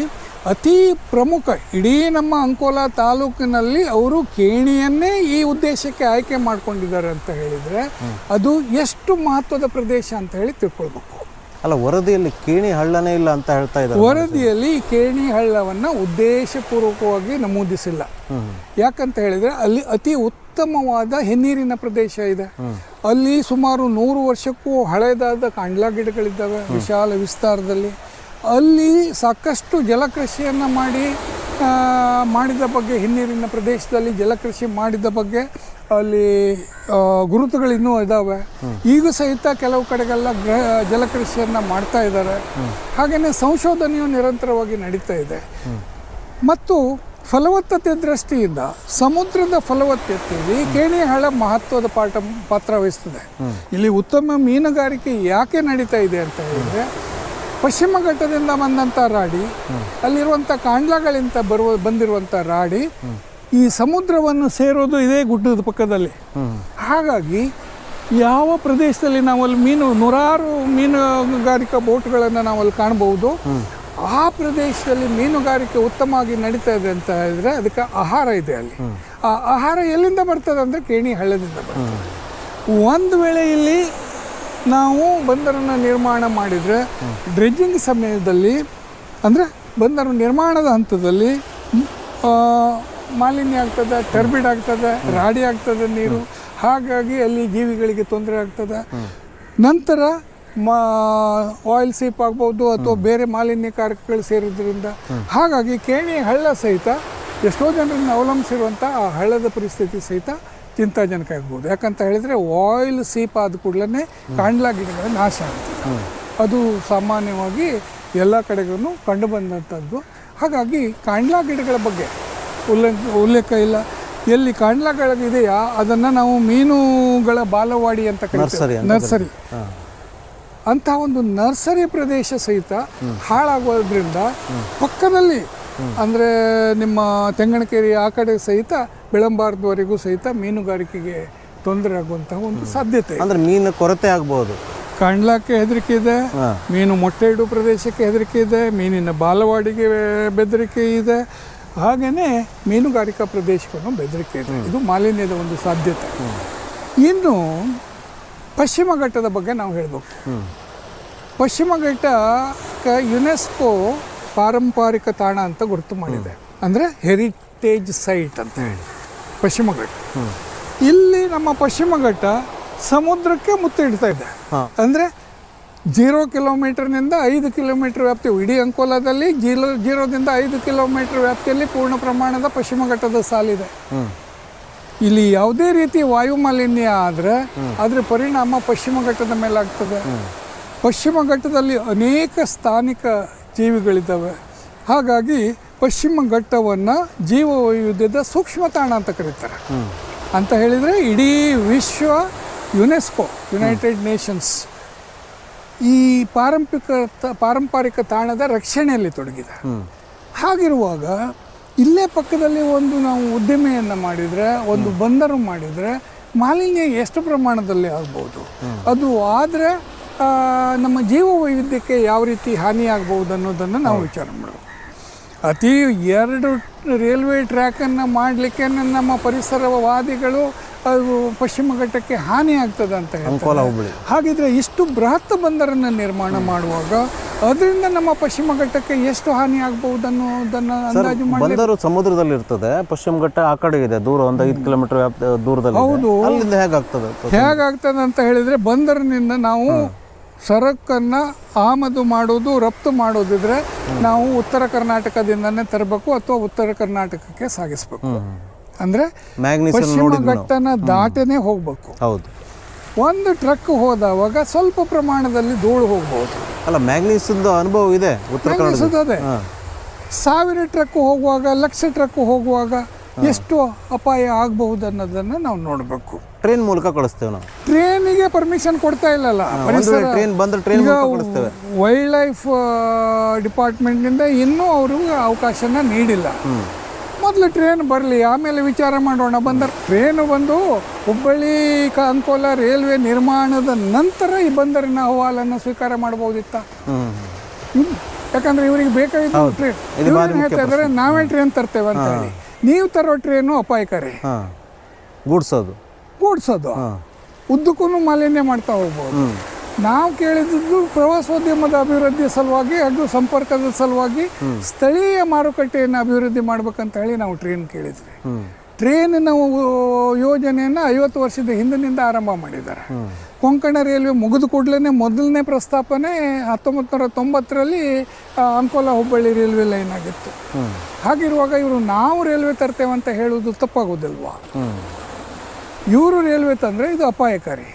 ಅತಿ ಪ್ರಮುಖ ಇಡೀ ನಮ್ಮ ಅಂಕೋಲಾ ತಾಲೂಕಿನಲ್ಲಿ ಅವರು ಕೇಣಿಯನ್ನೇ ಈ ಉದ್ದೇಶಕ್ಕೆ ಆಯ್ಕೆ ಮಾಡ್ಕೊಂಡಿದ್ದಾರೆ ಅಂತ ಹೇಳಿದರೆ ಅದು ಎಷ್ಟು ಮಹತ್ವದ ಪ್ರದೇಶ ಅಂತ ಹೇಳಿ ತಿಳ್ಕೊಳ್ಬೇಕು. ಅಲ್ಲ ವರದಿಯಲ್ಲಿ ಕೇಣಿ ಹಳ್ಳನೇ ಇಲ್ಲ ಅಂತ ಹೇಳ್ತಾ ಇದ್ದಾರೆ ವರದಿಯಲ್ಲಿ ಕೇಣಿ ಹಳ್ಳವನ್ನು ಉದ್ದೇಶಪೂರ್ವಕವಾಗಿ ನಮೂದಿಸಿಲ್ಲ. ಯಾಕಂತ ಹೇಳಿದರೆ ಅಲ್ಲಿ ಅತಿ ಉತ್ತಮವಾದ ಹಿನ್ನೀರಿನ ಪ್ರದೇಶ ಇದೆ. ಅಲ್ಲಿ ಸುಮಾರು ನೂರು ವರ್ಷಕ್ಕೂ ಹಳೆಯದಾದ ಕಾಂಡ್ಲಾ ಗಿಡಗಳಿದ್ದಾವೆ ವಿಶಾಲ ವಿಸ್ತಾರದಲ್ಲಿ. ಅಲ್ಲಿ ಸಾಕಷ್ಟು ಜಲಕೃಷಿಯನ್ನು ಮಾಡಿ ಮಾಡಿದ ಬಗ್ಗೆ ಹಿನ್ನೀರಿನ ಪ್ರದೇಶದಲ್ಲಿ ಜಲಕೃಷಿ ಮಾಡಿದ ಬಗ್ಗೆ ಅಲ್ಲಿ ಗುರುತುಗಳು ಇನ್ನೂ ಇದ್ದಾವೆ ಈಗ ಸಹಿತ ಕೆಲವು ಕಡೆಗೆಲ್ಲ ಗ್ರಹ, ಜಲಕೃಷಿಯನ್ನು ಮಾಡ್ತಾ ಇದ್ದಾರೆ. ಹಾಗೆಯೇ ಸಂಶೋಧನೆಯು ನಿರಂತರವಾಗಿ ನಡೀತಾ ಇದೆ. ಮತ್ತು ಫಲವತ್ತತೆ ದೃಷ್ಟಿಯಿಂದ, ಸಮುದ್ರದ ಫಲವತ್ತತೆಯಲ್ಲಿ ಕೇಣಿ ಹಳ ಮಹತ್ವದ ಪಾಠ, ಪಾತ್ರ ವಹಿಸ್ತದೆ. ಇಲ್ಲಿ ಉತ್ತಮ ಮೀನುಗಾರಿಕೆ ಯಾಕೆ ನಡೀತಾ ಇದೆ ಅಂತ ಹೇಳಿದ್ರೆ, ಪಶ್ಚಿಮ ಘಟ್ಟದಿಂದ ಬಂದಂಥ ರಾಡಿ ಅಲ್ಲಿರುವಂಥ ಕಾಂಡ್ಲಗಳಿಂದ ಬರುವ ಬಂದಿರುವಂಥ ರಾಡಿ ಈ ಸಮುದ್ರವನ್ನು ಸೇರೋದು ಇದೇ ಗುಡ್ಡದ ಪಕ್ಕದಲ್ಲಿ. ಹಾಗಾಗಿ ಯಾವ ಪ್ರದೇಶದಲ್ಲಿ ನಾವಲ್ಲಿ ಮೀನು, ನೂರಾರು ಮೀನುಗಾರಿಕಾ ಬೋಟ್ಗಳನ್ನು ನಾವಲ್ಲಿ ಕಾಣಬಹುದು, ಆ ಪ್ರದೇಶದಲ್ಲಿ ಮೀನುಗಾರಿಕೆ ಉತ್ತಮವಾಗಿ ನಡೀತಾ ಇದೆ ಅಂತ ಹೇಳಿದ್ರೆ ಅದಕ್ಕೆ ಆಹಾರ ಇದೆ ಅಲ್ಲಿ. ಆ ಆಹಾರ ಎಲ್ಲಿಂದ ಬರ್ತದೆ ಅಂದರೆ ಕೇಣಿ ಹಳ್ಳದಿಂದ ಬರ್ತದೆ. ಒಂದು ವೇಳೆ ಇಲ್ಲಿ ನಾವು ಬಂದರನ್ನು ನಿರ್ಮಾಣ ಮಾಡಿದರೆ ಡ್ರೆಜ್ಜಿಂಗ್ ಸಮಯದಲ್ಲಿ ಅಂದರೆ ಬಂದರ ನಿರ್ಮಾಣದ ಹಂತದಲ್ಲಿ ಮಾಲಿನ್ಯ ಆಗ್ತದೆ ಟರ್ಬಿಡ್ ಆಗ್ತದೆ ರಾಡಿ ಆಗ್ತದೆ ನೀರು. ಹಾಗಾಗಿ ಅಲ್ಲಿ ಜೀವಿಗಳಿಗೆ ತೊಂದರೆ ಆಗ್ತದೆ. ನಂತರ ಮಾ ಆಯಿಲ್ ಸೀಪ್ ಆಗ್ಬೋದು ಅಥವಾ ಬೇರೆ ಮಾಲಿನ್ಯಕಾರಕಗಳು ಸೇರೋದ್ರಿಂದ. ಹಾಗಾಗಿ ಕೇಣಿ ಹಳ್ಳ ಸಹಿತ ಎಷ್ಟೋ ಜನರನ್ನು ಅವಲಂಬಿಸಿರುವಂಥ ಆ ಹಳ್ಳದ ಪರಿಸ್ಥಿತಿ ಸಹಿತ ಚಿಂತಾಜನಕ ಆಗ್ಬೋದು. ಯಾಕಂತ ಹೇಳಿದರೆ ಆಯಿಲ್ ಸೀಪ್ ಆದ ಕೂಡಲೇ ಕಾಂಡ್ಲಾ ಗಿಡಗಳ ನಾಶ ಆಗ್ತದೆ. ಅದು ಸಾಮಾನ್ಯವಾಗಿ ಎಲ್ಲ ಕಡೆಗೂ ಕಂಡು ಬಂದಂಥದ್ದು ಹಾಗಾಗಿ ಕಾಂಡ್ಲಾ ಗಿಡಗಳ ಬಗ್ಗೆ ಉಲ್ಲೇಖ ಉಲ್ಲೇಖ ಇಲ್ಲ. ಎಲ್ಲಿ ಕಾಂಡ್ಲಗಳಿದೆಯಾ ಅದನ್ನು ನಾವು ಮೀನುಗಳ ಬಾಲವಾಡಿ ಅಂತ ನರ್ಸರಿ ಕರಿತೀವಿ. ನರ್ಸರಿ ಅಂತಹ ಒಂದು ನರ್ಸರಿ ಪ್ರದೇಶ ಸಹಿತ ಹಾಳಾಗೋದ್ರಿಂದ ಪಕ್ಕದಲ್ಲಿ ಅಂದರೆ ನಿಮ್ಮ ತೆಂಗಣಕೇರಿ ಆ ಕಡೆ ಸಹಿತ ಬೆಳಂಬಾರದವರೆಗೂ ಸಹಿತ ಮೀನುಗಾರಿಕೆಗೆ ತೊಂದರೆ ಆಗುವಂತಹ ಒಂದು ಸಾಧ್ಯತೆ. ಅಂದರೆ ಅಂದ್ರೆ ಮೀನು ಕೊರತೆ ಆಗ್ಬೋದು. ಕಾಂಡ್ಲಕ್ಕೆ ಹೆದರಿಕೆ ಇದೆ ಮೀನು ಮೊಟ್ಟೆ ಇಡುವ ಪ್ರದೇಶಕ್ಕೆ ಹೆದರಿಕೆ ಇದೆ ಮೀನಿನ ಬಾಲವಾಡಿಗೆ ಬೆದರಿಕೆ ಇದೆ ಹಾಗೆಯೇ ಮೀನುಗಾರಿಕಾ ಪ್ರದೇಶಗಳನ್ನು ಬೆದರಿಕೆ ಇದೆ. ಇದು ಮಾಲಿನ್ಯದ ಒಂದು ಸಾಧ್ಯತೆ. ಇನ್ನು ಪಶ್ಚಿಮ ಘಟ್ಟದ ಬಗ್ಗೆ ನಾವು ಹೇಳಬೇಕು. ಪಶ್ಚಿಮ ಘಟ್ಟ ಯುನೆಸ್ಕೋ ಪಾರಂಪರಿಕ ತಾಣ ಅಂತ ಗುರುತು ಮಾಡಿದೆ. ಅಂದರೆ ಹೆರಿಟೇಜ್ ಸೈಟ್ ಅಂತ. ಹೇಳಿ ಪಶ್ಚಿಮ ಘಟ್ಟ. ಇಲ್ಲಿ ನಮ್ಮ ಪಶ್ಚಿಮ ಘಟ್ಟ ಸಮುದ್ರಕ್ಕೆ ಮುತ್ತಿಡ್ತಾ ಇದೆ. ಅಂದರೆ ಜೀರೋ ಕಿಲೋಮೀಟರ್ನಿಂದ ಐದು ಕಿಲೋಮೀಟರ್ ವ್ಯಾಪ್ತಿ ಇಡೀ ಅಂಕೋಲಾದಲ್ಲಿ ಜೀರೋ ಜೀರೋದಿಂದ ಐದು ಕಿಲೋಮೀಟರ್ ವ್ಯಾಪ್ತಿಯಲ್ಲಿ ಪೂರ್ಣ ಪ್ರಮಾಣದ ಪಶ್ಚಿಮ ಘಟ್ಟದ ಸಾಲಿದೆ. ಇಲ್ಲಿ ಯಾವುದೇ ರೀತಿ ವಾಯು ಮಾಲಿನ್ಯ ಆದರೆ ಅದರ ಪರಿಣಾಮ ಪಶ್ಚಿಮ ಘಟ್ಟದ ಮೇಲೆ ಆಗ್ತದೆ ಪಶ್ಚಿಮ ಘಟ್ಟದಲ್ಲಿ ಅನೇಕ ಸ್ಥಾನಿಕ ಜೀವಿಗಳಿದ್ದಾವೆ. ಹಾಗಾಗಿ ಪಶ್ಚಿಮ ಘಟ್ಟವನ್ನು ಜೀವ ವೈವಿಧ್ಯದ ಸೂಕ್ಷ್ಮ ತಾಣ ಅಂತ ಕರೀತಾರೆ. ಅಂತ ಹೇಳಿದರೆ ಇಡೀ ವಿಶ್ವ ಯುನೆಸ್ಕೋ ಯುನೈಟೆಡ್ ನೇಷನ್ಸ್ ಈ ಪಾರಂಪರಿಕ ತ- ಪಾರಂಪರಿಕ ತಾಣದ ರಕ್ಷಣೆಯಲ್ಲಿ ತೊಡಗಿದೆ. ಹಾಗಿರುವಾಗ ಇಲ್ಲೇ ಪಕ್ಕದಲ್ಲಿ ಒಂದು ನಾವು ಉದ್ದಿಮೆಯನ್ನು ಮಾಡಿದರೆ ಒಂದು ಬಂದರು ಮಾಡಿದರೆ ಮಾಲಿನ್ಯ ಎಷ್ಟು ಪ್ರಮಾಣದಲ್ಲಿ ಆಗ್ಬೋದು? ಅದು ಆದರೆ ನಮ್ಮ ಜೀವ ವೈವಿಧ್ಯಕ್ಕೆ ಯಾವ ರೀತಿ ಹಾನಿ ಆಗ್ಬೋದು ಅನ್ನೋದನ್ನು ನಾವು ವಿಚಾರ ಮಾಡೋದು. ಅತಿ ಎರಡು ರೈಲ್ವೆ ಟ್ರ್ಯಾಕನ್ನು ಮಾಡಲಿಕ್ಕೆ ನಮ್ಮ ಪರಿಸರವಾದಿಗಳು ಅದು ಪಶ್ಚಿಮ ಘಟ್ಟಕ್ಕೆ ಹಾನಿ ಆಗ್ತದೆ ಅಂತ ಅಂಕೋಲ ಹುಬ್ಳಿ ಹಾಗಿದ್ರೆ ಇಷ್ಟು ಬೃಹತ್ ಬಂದರನ್ನು ನಿರ್ಮಾಣ ಮಾಡುವಾಗ ಅದರಿಂದ ನಮ್ಮ ಪಶ್ಚಿಮ ಘಟ್ಟಕ್ಕೆ ಎಷ್ಟು ಹಾನಿ ಆಗಬಹುದು ಅನ್ನೋದನ್ನು ಅಂದಾಜು ಬಂದರು ಸಮುದ್ರದಲ್ಲಿ ಇರ್ತದೆ. ಪಶ್ಚಿಮ ಘಟ್ಟ ಆ ಕಡೆ ಇದೆ ದೂರ ಒಂದು ಐದು ಕಿಲೋಮೀಟರ್ ದೂರದಲ್ಲಿ ಹೌದು. ಅಲ್ಲಿಂದ ಹೇಗಾಗ್ತದೆ? ಹೇಗಾಗ್ತದೆ ಅಂತ ಹೇಳಿದ್ರೆ ಬಂದರಿನಿಂದ ನಾವು ಸರಕನ್ನು ಆಮದು ಮಾಡೋದು ರಫ್ತು ಮಾಡೋದಿದ್ರೆ ನಾವು ಉತ್ತರ ಕರ್ನಾಟಕದಿಂದನೇ ತರಬೇಕು ಅಥವಾ ಉತ್ತರ ಕರ್ನಾಟಕಕ್ಕೆ ಸಾಗಿಸ್ಬೇಕು. ಅಂದ್ರೆ ಪಶ್ಚಿಮ ಘಟ್ಟನ ದಾಟನೇ ಹೋಗ್ಬೇಕು. ಹೌದು. ಒಂದು ಟ್ರಕ್ ಹೋದವಾಗ ಸ್ವಲ್ಪ ಪ್ರಮಾಣದಲ್ಲಿ ಧೂಳು ಹೋಗ್ಬೋದು. ಅಲ್ಲ ಮ್ಯಾಗ್ನೀಸಿಯದ ಅನುಭವ ಇದೆ ಅನಿಸುತ್ತದೆ ಸಾವಿರ ಟ್ರಕ್ ಹೋಗುವಾಗ ಲಕ್ಷ ಟ್ರಕ್ ಹೋಗುವಾಗ ಎಷ್ಟು ಅಪಾಯ ಆಗಬಹುದು ಅನ್ನೋದನ್ನ ನಾವು ನೋಡಬೇಕು. ಟ್ರೈನ್ ಮೂಲಕ ಕಳಿಸ್ತೇವೆ ನಾವು. ಟ್ರೈನಿಗೆ ಪರ್ಮಿಷನ್ ಕೊಡ್ತಾ ಇಲ್ಲಲ್ಲ ಟ್ರೈನ್ ಬಂದ್ರೆ ಟ್ರೈನ್ ಕಳಿಸ್ತೇವೆ. ವೈಲ್ಡ್ ಲೈಫ್ ಡಿಪಾರ್ಟ್ಮೆಂಟ್ನಿಂದ ಇನ್ನೂ ಅವರು ಅವಕಾಶನ ನೀಡಿಲ್ಲ. ಮೊದಲು ಟ್ರೈನ್ ಬರಲಿ ಆಮೇಲೆ ವಿಚಾರ ಮಾಡೋಣ ಬಂದ ಟ್ರೈನು ಬಂದು ಹುಬ್ಬಳ್ಳಿ ಕ ಅಂಕೋಲ ರೈಲ್ವೆ ನಿರ್ಮಾಣದ ನಂತರ ಈ ಬಂದರಿನ ಅಹವಾಲನ್ನು ಸ್ವೀಕಾರ ಮಾಡಬಹುದಿತ್ತ. ಯಾಕಂದ್ರೆ ಇವರಿಗೆ ಬೇಕಾಗಿದ್ದು ಟ್ರೈನ್ ಇವ್ರೇನ್ ಹೇಳ್ತಾ ಇದ್ದಾರೆ ನಾವೇ ಟ್ರೈನ್ ತರ್ತೇವೆ ಅಂತ ಹೇಳಿ. ನೀವು ತರೋ ಟ್ರೈನು ಅಪಾಯಕಾರಿ. ಗೂಡ್ಸೋದು. ಗೂಡ್ಸೋದು. ಉದ್ದಕ್ಕೂ ಮಾಲಿನ್ಯ ಮಾಡ್ತಾ ಹೋಗ್ಬೋದು. ನಾವು ಕೇಳಿದ್ದು ಪ್ರವಾಸೋದ್ಯಮದ ಅಭಿವೃದ್ಧಿ ಸಲುವಾಗಿ ಹಾಗೂ ಸಂಪರ್ಕದ ಸಲುವಾಗಿ ಸ್ಥಳೀಯ ಮಾರುಕಟ್ಟೆಯನ್ನು ಅಭಿವೃದ್ಧಿ ಮಾಡ್ಬೇಕಂತ ಹೇಳಿ ನಾವು ಟ್ರೈನ್ ಕೇಳಿದ್ವಿ. ಟ್ರೈನಿನ ಯೋಜನೆಯನ್ನು ಐವತ್ತು ವರ್ಷದ ಹಿಂದಿನಿಂದ ಆರಂಭ ಮಾಡಿದ್ದಾರೆ. ಕೊಂಕಣ ರೈಲ್ವೆ ಮುಗಿದ ಕೂಡಲೇ ಮೊದಲನೇ ಪ್ರಸ್ತಾಪನೆ ಹತ್ತೊಂಬತ್ತು ನೂರ ತೊಂಬತ್ತರಲ್ಲಿ ಅಂಕೋಲ ಹುಬ್ಬಳ್ಳಿ ರೈಲ್ವೆ ಲೈನ್ ಆಗಿತ್ತು. ಹಾಗಿರುವಾಗ ಇವರು ನಾವು ರೈಲ್ವೆ ತರ್ತೇವೆ ಅಂತ ಹೇಳುವುದು ತಪ್ಪಾಗೋದಿಲ್ವಾ? ಇವರು ರೈಲ್ವೆ ತಂದರೆ ಇದು ಅಪಾಯಕಾರಿ.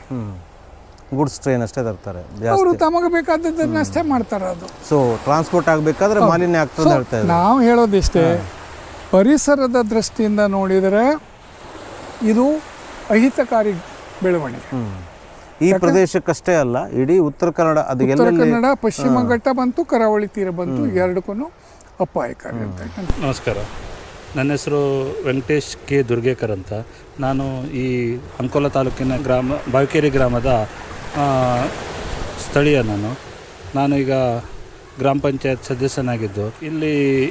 ಗುಡ್ಸ್ ಟ್ರೈನ್ ಅಷ್ಟೇ ತರ್ತಾರೆ ಅವರು ಜಾಸ್ತಿ ತಮಗೆ ಬೇಕಾದದ್ದನ್ನಷ್ಟೇ ಮಾಡ್ತಾರೆ ಅದು. ಸೊ ಟ್ರಾನ್ಸ್ಪೋರ್ಟ್ ಆಗಬೇಕಾದ್ರೆ ಮಾಲಿನ್ಯ ಆಗ್ತದೆ ಅಂತ ಹೇಳ್ತಾ ನಾವು ಹೇಳೋದಿಷ್ಟೇ ಪರಿಸರದ ದೃಷ್ಟಿಯಿಂದ ನೋಡಿದರೆ ಇದು ಅಹಿತಕಾರಿ ಬೆಳವಣಿಗೆ. ಈ ಪ್ರದೇಶಕ್ಕಷ್ಟೇ ಅಲ್ಲ ಇಡೀ ಉತ್ತರ ಕನ್ನಡ ಅದು ಉತ್ತರ ಕನ್ನಡ ಪಶ್ಚಿಮ ಘಟ್ಟ ಬಂತು ಕರಾವಳಿ ತೀರ ಬಂತು ಎರಡಕ್ಕೂ ಅಪಾಯಕಾರಿ ಅಂತ ನಮಸ್ಕಾರ. ನನ್ನ ಹೆಸರು ವೆಂಕಟೇಶ್ ಕೆ ದುರ್ಗೇಕರ್ ಅಂತ. ನಾನು ಈ ಅಂಕೋಲ ತಾಲೂಕಿನ ಗ್ರಾಮ ಬಾವಿಕೇರಿ ಗ್ರಾಮದ ಸ್ಥಳೀಯ ನಾನು. ನಾನು ಈಗ ಗ್ರಾಮ ಪಂಚಾಯತ್ ಸದಸ್ಯನಾಗಿದ್ದು. ಇಲ್ಲಿ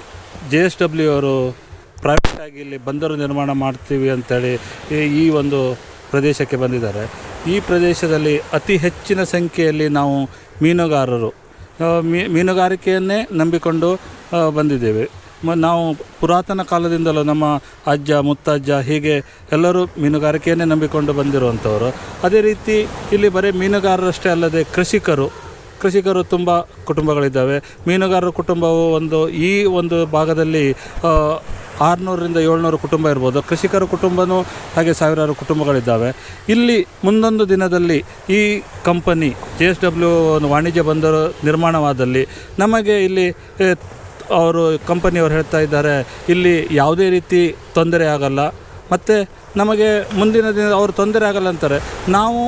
ಜೆ ಎಸ್ ಡಬ್ಲ್ಯೂ ಅವರು ಪ್ರೈವೇಟಾಗಿ ಇಲ್ಲಿ ಬಂದರು ನಿರ್ಮಾಣ ಮಾಡ್ತೀವಿ ಅಂತೇಳಿ ಈ- ಒಂದು ಪ್ರದೇಶಕ್ಕೆ ಬಂದಿದ್ದಾರೆ. ಈ ಪ್ರದೇಶದಲ್ಲಿ ಅತಿ ಹೆಚ್ಚಿನ ಸಂಖ್ಯೆಯಲ್ಲಿ ನಾವು ಮೀನುಗಾರರು. ಮೀನುಗಾರಿಕೆಯನ್ನೇ ನಂಬಿಕೊಂಡು ಬಂದಿದ್ದೇವೆ. ಮ ನಾವು ಪುರಾತನ ಕಾಲದಿಂದಲೂ ನಮ್ಮ ಅಜ್ಜ, ಮುತ್ತಜ್ಜ ಹೀಗೆ ಎಲ್ಲರೂ ಮೀನುಗಾರಿಕೆಯನ್ನೇ ನಂಬಿಕೊಂಡು ಬಂದಿರುವಂಥವರು. ಅದೇ ರೀತಿ ಇಲ್ಲಿ ಬರೀ ಮೀನುಗಾರರಷ್ಟೇ ಅಲ್ಲದೆ ಕೃಷಿಕರು ಕೃಷಿಕರು ತುಂಬ ಕುಟುಂಬಗಳಿದ್ದಾವೆ. ಮೀನುಗಾರರ ಕುಟುಂಬವು ಒಂದು, ಈ ಒಂದು ಭಾಗದಲ್ಲಿ ಆರುನೂರರಿಂದ ಏಳ್ನೂರು ಕುಟುಂಬ ಇರ್ಬೋದು. ಕೃಷಿಕರ ಕುಟುಂಬನೂ ಹಾಗೆ ಸಾವಿರಾರು ಕುಟುಂಬಗಳಿದ್ದಾವೆ. ಇಲ್ಲಿ ಮುಂದೊಂದು ದಿನದಲ್ಲಿ ಈ ಕಂಪನಿ, ಜೆ ಎಸ್ ಡಬ್ಲ್ಯೂ ವಾಣಿಜ್ಯ ಬಂದರು ನಿರ್ಮಾಣವಾದಲ್ಲಿ ನಮಗೆ ಇಲ್ಲಿ ಅವರು ಕಂಪನಿಯವರು ಹೇಳ್ತಾ ಇದ್ದಾರೆ, ಇಲ್ಲಿ ಯಾವುದೇ ರೀತಿ ತೊಂದರೆ ಆಗಲ್ಲ. ಮತ್ತು ನಮಗೆ ಮುಂದಿನ ದಿನ ಅವರು ತೊಂದರೆ ಆಗಲ್ಲ ಅಂತಾರೆ. ನಾವು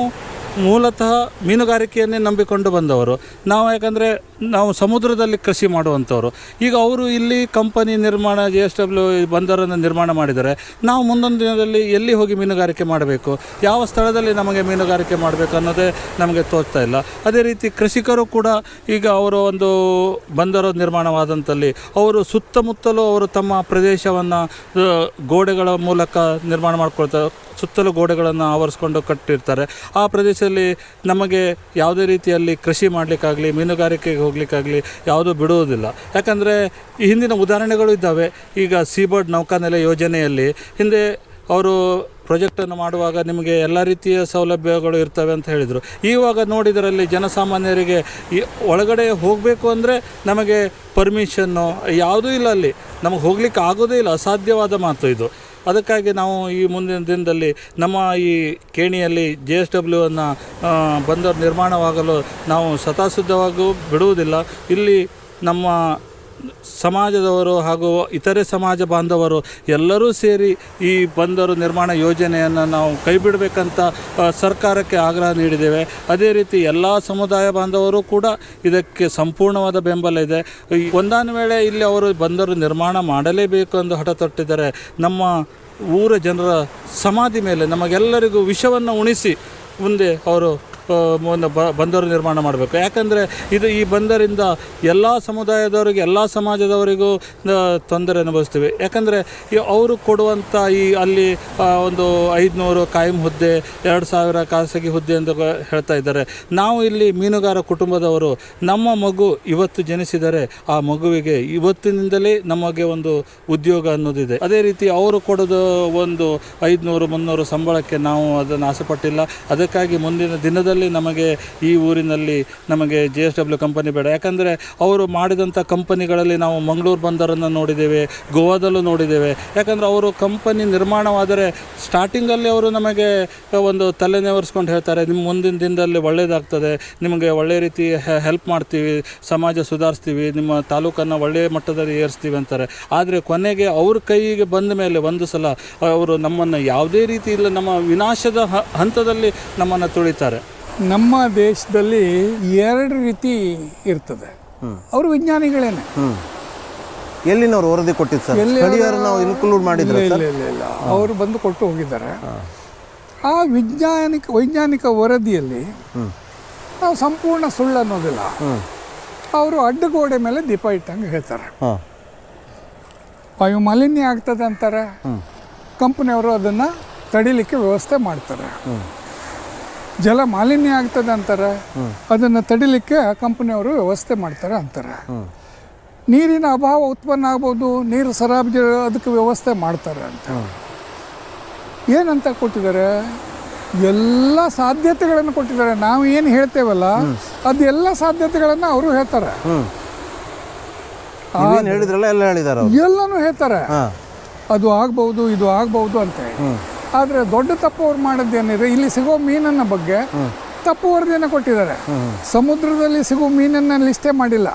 ಮೂಲತಃ ಮೀನುಗಾರಿಕೆಯನ್ನೇ ನಂಬಿಕೊಂಡು ಬಂದವರು. ನಾವು ಯಾಕಂದರೆ ನಾವು ಸಮುದ್ರದಲ್ಲಿ ಕೃಷಿ ಮಾಡುವಂಥವ್ರು. ಈಗ ಅವರು ಇಲ್ಲಿ ಕಂಪನಿ ನಿರ್ಮಾಣ ಜಿ ಎಸ್ ಡಬ್ಲ್ಯೂ ಬಂದರನ್ನು ನಿರ್ಮಾಣ ಮಾಡಿದರೆ ನಾವು ಮುಂದೊಂದು ದಿನದಲ್ಲಿ ಎಲ್ಲಿ ಹೋಗಿ ಮೀನುಗಾರಿಕೆ ಮಾಡಬೇಕು? ಯಾವ ಸ್ಥಳದಲ್ಲಿ ನಮಗೆ ಮೀನುಗಾರಿಕೆ ಮಾಡಬೇಕು ಅನ್ನೋದೇ ನಮಗೆ ತೋರ್ತಾ ಇಲ್ಲ. ಅದೇ ರೀತಿ ಕೃಷಿಕರು ಕೂಡ ಈಗ ಅವರು ಒಂದು ಬಂದರು ನಿರ್ಮಾಣವಾದಂಥಲ್ಲಿ ಅವರು ಸುತ್ತಮುತ್ತಲೂ ಅವರು ತಮ್ಮ ಪ್ರದೇಶವನ್ನು ಗೋಡೆಗಳ ಮೂಲಕ ನಿರ್ಮಾಣ ಮಾಡ್ಕೊಳ್ತಾರೆ ಸುತ್ತಲೂ ಗೋಡೆಗಳನ್ನು ಆವರಿಸ್ಕೊಂಡು ಕಟ್ಟಿರ್ತಾರೆ. ಆ ಪ್ರದೇಶದಲ್ಲಿ ನಮಗೆ ಯಾವುದೇ ರೀತಿಯಲ್ಲಿ ಕೃಷಿ ಮಾಡಲಿಕ್ಕಾಗಲಿ, ಮೀನುಗಾರಿಕೆಗೆ ಹೋಗಲಿಕ್ಕಾಗಲಿ ಯಾವುದೂ ಬಿಡುವುದಿಲ್ಲ. ಯಾಕಂದರೆ ಈ ಹಿಂದಿನ ಉದಾಹರಣೆಗಳು ಇದ್ದಾವೆ. ಈಗ ಸೀಬರ್ಡ್ ನೌಕಾನೆಲೆ ಯೋಜನೆಯಲ್ಲಿ ಹಿಂದೆ ಅವರು ಪ್ರಾಜೆಕ್ಟನ್ನು ಮಾಡುವಾಗ ನಿಮಗೆ ಎಲ್ಲ ರೀತಿಯ ಸೌಲಭ್ಯಗಳು ಇರ್ತವೆ ಅಂತ ಹೇಳಿದರು. ಇವಾಗ ನೋಡಿದರಲ್ಲಿ ಜನಸಾಮಾನ್ಯರಿಗೆ ಈ ಒಳಗಡೆ ಹೋಗಬೇಕು ಅಂದರೆ ನಮಗೆ ಪರ್ಮಿಷನ್ನು ಯಾವುದೂ ಇಲ್ಲ ಅಲ್ಲಿ. ನಮಗೆ ಹೋಗ್ಲಿಕ್ಕೆ ಆಗೋದೇ ಇಲ್ಲ. ಅಸಾಧ್ಯವಾದ ಮಾತು ಇದು. ಅದಕ್ಕಾಗಿ ನಾವು ಈ ಮುಂದಿನ ದಿನದಲ್ಲಿ ನಮ್ಮ ಈ ಕೇಣಿಯಲ್ಲಿ ಜೆ ಎಸ್ ಡಬ್ಲ್ಯೂವನ್ನು ಬಂದರು ನಿರ್ಮಾಣವಾಗಲು ನಾವು ಸತಾಸಿದ್ಧವಾಗೂ ಬಿಡುವುದಿಲ್ಲ. ಇಲ್ಲಿ ನಮ್ಮ ಸಮಾಜದವರು ಹಾಗೂ ಇತರೆ ಸಮಾಜ ಬಾಂಧವರು ಎಲ್ಲರೂ ಸೇರಿ ಈ ಬಂದರು ನಿರ್ಮಾಣ ಯೋಜನೆಯನ್ನು ನಾವು ಕೈ ಬಿಡಬೇಕಂತ ಆ, ಸರ್ಕಾರಕ್ಕೆ ಆಗ್ರಹ ನೀಡಿದ್ದೇವೆ. ಅದೇ ರೀತಿ ಎಲ್ಲ ಸಮುದಾಯ ಬಾಂಧವರು ಕೂಡ ಇದಕ್ಕೆ ಸಂಪೂರ್ಣವಾದ ಬೆಂಬಲ ಇದೆ. ಒಂದಾನ ವೇಳೆ ಇಲ್ಲಿ ಅವರು ಬಂದರು ನಿರ್ಮಾಣ ಮಾಡಲೇಬೇಕು ಎಂದು ಹಠ ತೊಟ್ಟಿದ್ದಾರೆ ನಮ್ಮ ಊರ ಜನರ ಸಮಾಧಿ ಮೇಲೆ ನಮಗೆಲ್ಲರಿಗೂ ವಿಷವನ್ನು ಉಣಿಸಿ ಮುಂದೆ ಅವರು ಬಂದರು ನಿರ್ಮಾಣ ಮಾಡಬೇಕು. ಯಾಕಂದರೆ ಇದು ಈ ಬಂದರಿಂದ ಎಲ್ಲ ಸಮುದಾಯದವರಿಗೆ, ಎಲ್ಲ ಸಮಾಜದವರಿಗೂ ತೊಂದರೆ ಅನುಭವಿಸ್ತೀವಿ. ಯಾಕಂದರೆ ಅವರು ಕೊಡುವಂಥ ಈ ಅಲ್ಲಿ ಒಂದು ಐದುನೂರು ಕಾಯಂ ಹುದ್ದೆ, ಎರಡು ಸಾವಿರ ಖಾಸಗಿ ಹುದ್ದೆ ಅಂತ ಹೇಳ್ತಾ ಇದ್ದಾರೆ. ನಾವು ಇಲ್ಲಿ ಮೀನುಗಾರ ಕುಟುಂಬದವರು, ನಮ್ಮ ಮಗು ಇವತ್ತು ಜನಿಸಿದರೆ ಆ ಮಗುವಿಗೆ ಇವತ್ತಿನಿಂದಲೇ ನಮಗೆ ಒಂದು ಉದ್ಯೋಗ ಅನ್ನೋದಿದೆ. ಅದೇ ರೀತಿ ಅವರು ಕೊಡೋದು ಒಂದು ಐದುನೂರು, ಮುನ್ನೂರು ಸಂಬಳಕ್ಕೆ ನಾವು ಅದನ್ನು ಆಸೆಪಟ್ಟಿಲ್ಲ. ಅದಕ್ಕಾಗಿ ಮುಂದಿನ ದಿನದಲ್ಲಿ ನಮಗೆ ಈ ಊರಿನಲ್ಲಿ ನಮಗೆ ಜೆ ಎಸ್ ಡಬ್ಲ್ಯೂ ಕಂಪನಿ ಬೇಡ. ಯಾಕಂದರೆ ಅವರು ಮಾಡಿದಂಥ ಕಂಪನಿಗಳಲ್ಲಿ ನಾವು ಮಂಗಳೂರು ಬಂದರನ್ನು ನೋಡಿದ್ದೇವೆ, ಗೋವಾದಲ್ಲೂ ನೋಡಿದ್ದೇವೆ. ಯಾಕಂದರೆ ಅವರು ಕಂಪನಿ ನಿರ್ಮಾಣವಾದರೆ ಸ್ಟಾರ್ಟಿಂಗಲ್ಲಿ ಅವರು ನಮಗೆ ಒಂದು ತಲೆನೇವರಿಸ್ಕೊಂಡು ಹೇಳ್ತಾರೆ ನಿಮ್ಮ ಮುಂದಿನ ದಿನದಲ್ಲಿ ಒಳ್ಳೆಯದಾಗ್ತದೆ ನಿಮಗೆ ಒಳ್ಳೆಯ ರೀತಿ ಹೆಲ್ಪ್ ಮಾಡ್ತೀವಿ, ಸಮಾಜ ಸುಧಾರಿಸ್ತೀವಿ, ನಿಮ್ಮ ತಾಲೂಕನ್ನು ಒಳ್ಳೆಯ ಮಟ್ಟದಲ್ಲಿ ಏರಿಸ್ತೀವಿ ಅಂತಾರೆ. ಆದರೆ ಕೊನೆಗೆ ಅವ್ರ ಕೈಗೆ ಬಂದ ಮೇಲೆ ಒಂದು ಸಲ ಅವರು ನಮ್ಮನ್ನು ಯಾವುದೇ ರೀತಿ ಇಲ್ಲ ನಮ್ಮ ವಿನಾಶದ ಹಂತದಲ್ಲಿ ನಮ್ಮನ್ನು ತುಳಿತಾರೆ. ನಮ್ಮ ದೇಶದಲ್ಲಿ ಎರಡು ರೀತಿ ಇರ್ತದೆ. ಅವರು ವಿಜ್ಞಾನಿಗಳೇನೆ. ಎಲ್ಲಿನವರು ವರದಿ ಕೊಟ್ಟಿದ್ದು ಸರ್? ನಾವು ಇನ್ಕ್ಲೂಡ್ ಮಾಡಿದ್ರೆ ಇಲ್ಲ ಇಲ್ಲ ಅವರು ಬಂದು ಕೊಟ್ಟು ಹೋಗಿದ್ದಾರೆ. ಆ ವಿಜ್ಞಾನಿಕ ವೈಜ್ಞಾನಿಕ ವರದಿಯಲ್ಲಿ ನಾವು ಸಂಪೂರ್ಣ ಸುಳ್ಳು ಅನ್ನೋದಿಲ್ಲ. ಅವರು ಅಡ್ಡಗೋಡೆ ಮೇಲೆ ದೀಪ ಇಟ್ಟಂಗೆ ಹೇಳ್ತಾರೆ. ವಾಯು ಮಾಲಿನ್ಯ ಆಗ್ತದೆ ಅಂತಾರೆ. ಕಂಪನಿಯವರು ಅದನ್ನು ತಡಿಲಿಕ್ಕೆ ವ್ಯವಸ್ಥೆ ಮಾಡ್ತಾರೆ. ಜಲ ಮಾಲಿನ್ಯ ಆಗ್ತದೆ ಅಂತಾರೆ. ಅದನ್ನು ತಡಿಲಿಕ್ಕೆ ಕಂಪನಿಯವರು ವ್ಯವಸ್ಥೆ ಮಾಡ್ತಾರೆ ಅಂತಾರೆ. ನೀರಿನ ಅಭಾವ ಉತ್ಪನ್ನ ಆಗ್ಬೋದು ನೀರು ಸರಾಬು ಅದಕ್ಕೆ ವ್ಯವಸ್ಥೆ ಮಾಡ್ತಾರೆ ಅಂತ. ಏನಂತ ಕೊಟ್ಟಿದ್ದಾರೆ? ಎಲ್ಲ ಸಾಧ್ಯತೆಗಳನ್ನು ಕೊಟ್ಟಿದ್ದಾರೆ. ನಾವು ಏನು ಹೇಳ್ತೇವಲ್ಲ ಅದೆಲ್ಲ ಸಾಧ್ಯತೆಗಳನ್ನು ಅವರು ಹೇಳ್ತಾರೆ. ಹೇಳಿದ್ರಲ್ಲ ಎಲ್ಲ ಎಲ್ಲನೂ ಹೇಳ್ತಾರೆ. ಅದು ಆಗ್ಬಹುದು ಇದು ಆಗ್ಬಹುದು ಅಂತ ಆದರೆ ದೊಡ್ಡ ತಪ್ಪು ಅವ್ರು ಮಾಡಿದ್ದೇನಿದೆ ಇಲ್ಲಿ ಸಿಗೋ ಮೀನನ್ನ ಬಗ್ಗೆ ತಪ್ಪು ವರದಿಯನ್ನು ಕೊಟ್ಟಿದ್ದಾರೆ. ಸಮುದ್ರದಲ್ಲಿ ಸಿಗೋ ಮೀನನ್ನ ಲಿಸ್ಟೇ ಮಾಡಿಲ್ಲ.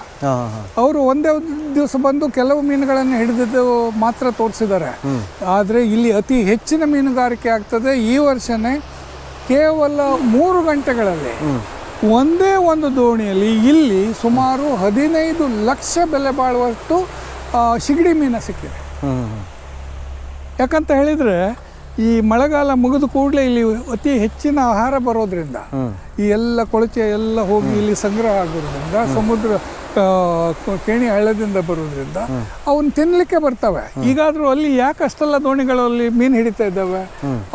ಅವರು ಒಂದೇ ದಿವಸ ಬಂದು ಕೆಲವು ಮೀನುಗಳನ್ನು ಹಿಡಿದಿದ್ದು ಮಾತ್ರ ತೋರಿಸಿದ್ದಾರೆ. ಆದರೆ ಇಲ್ಲಿ ಅತಿ ಹೆಚ್ಚಿನ ಮೀನುಗಾರಿಕೆ ಆಗ್ತದೆ ಈ ವರ್ಷನೇ ಕೇವಲ ಮೂರು ಗಂಟೆಗಳಲ್ಲಿ. ಒಂದೇ ಒಂದು ದೋಣಿಯಲ್ಲಿ ಇಲ್ಲಿ ಸುಮಾರು ಹದಿನೈದು ಲಕ್ಷ ಬೆಲೆ ಬಾಳುವಷ್ಟು ಸಿಗಡಿ ಮೀನು ಸಿಕ್ಕಿದೆ. ಯಾಕಂತ ಹೇಳಿದರೆ ಈ ಮಳೆಗಾಲ ಮುಗಿದ ಕೂಡಲೇ ಇಲ್ಲಿ ಅತಿ ಹೆಚ್ಚಿನ ಆಹಾರ ಬರೋದ್ರಿಂದ ಈ ಎಲ್ಲ ಕೊಳಚೆ ಎಲ್ಲ ಹೋಗಿ ಇಲ್ಲಿ ಸಂಗ್ರಹ ಆಗೋದ್ರಿಂದ ಸಮುದ್ರ ಕೇಣಿ ಹಳ್ಳದಿಂದ ಬರೋದ್ರಿಂದ ಅವನ್ನ ತಿನ್ನಲಿಕ್ಕೆ ಬರ್ತವೆ. ಈಗಾದರೂ ಅಲ್ಲಿ ಯಾಕೆ ಅಷ್ಟೆಲ್ಲ ದೋಣಿಗಳಲ್ಲಿ ಮೀನು ಹಿಡಿತಾ ಇದ್ದಾವೆ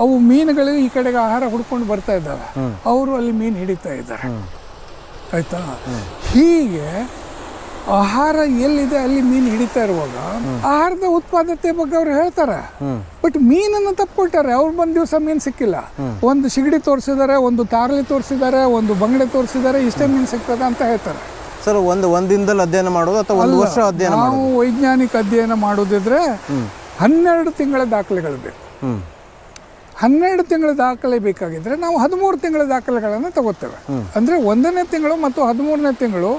ಅವು ಮೀನುಗಳು ಈ ಕಡೆಗೆ ಆಹಾರ ಹುಡ್ಕೊಂಡು ಬರ್ತಾ ಇದ್ದಾವೆ. ಅವರು ಅಲ್ಲಿ ಮೀನು ಹಿಡಿತಾ ಇದ್ದಾರೆ. ಆಯ್ತಾ? ಹೀಗೆ ಆಹಾರ ಎಲ್ಲಿದೆ ಅಲ್ಲಿ ಮೀನು ಹಿಡಿತಾ ಇರುವಾಗ ಆಹಾರದ ಉತ್ಪಾದತೆ ಬಗ್ಗೆ ಅವ್ರು ಹೇಳ್ತಾರೆ. ಬಟ್ ಮೀನನ್ನು ತಪ್ಪಿಕೊಳ್ತಾರೆ ಅವ್ರು ಬಂದ್ ದಿವಸ ಮೀನು ಸಿಕ್ಕಿಲ್ಲ. ಒಂದು ಸಿಗಡಿ ತೋರಿಸಿದ್ದಾರೆ ಒಂದು ತಾರಲಿ ತೋರಿಸಿದ್ದಾರೆ ಒಂದು ಬಂಗಡೆ ತೋರಿಸಿದ್ದಾರೆ ಇಷ್ಟೇ ಮೀನು ಸಿಗ್ತದೆ ಅಂತ ಹೇಳ್ತಾರೆ. ಸರ್ ಒಂದು ಒಂದಿನದಲ್ಲಿ ಅಧ್ಯಯನ ಮಾಡೋದು ಅಥವಾ ಒಂದು ವರ್ಷ ಅಧ್ಯಯನ ನಾವು ವೈಜ್ಞಾನಿಕ ಅಧ್ಯಯನ ಮಾಡೋದಿದ್ರೆ ಹನ್ನೆರಡು ತಿಂಗಳ ದಾಖಲೆಗಳು ಬೇಕು. ಹನ್ನೆರಡು ತಿಂಗಳ ದಾಖಲೆ ಬೇಕಾಗಿದ್ರೆ ನಾವು ಹದಿಮೂರು ತಿಂಗಳ ದಾಖಲೆಗಳನ್ನು ತಗೋತೇವೆ ಅಂದರೆ ಒಂದನೇ ತಿಂಗಳು ಮತ್ತು ಹದಿಮೂರನೇ ತಿಂಗಳು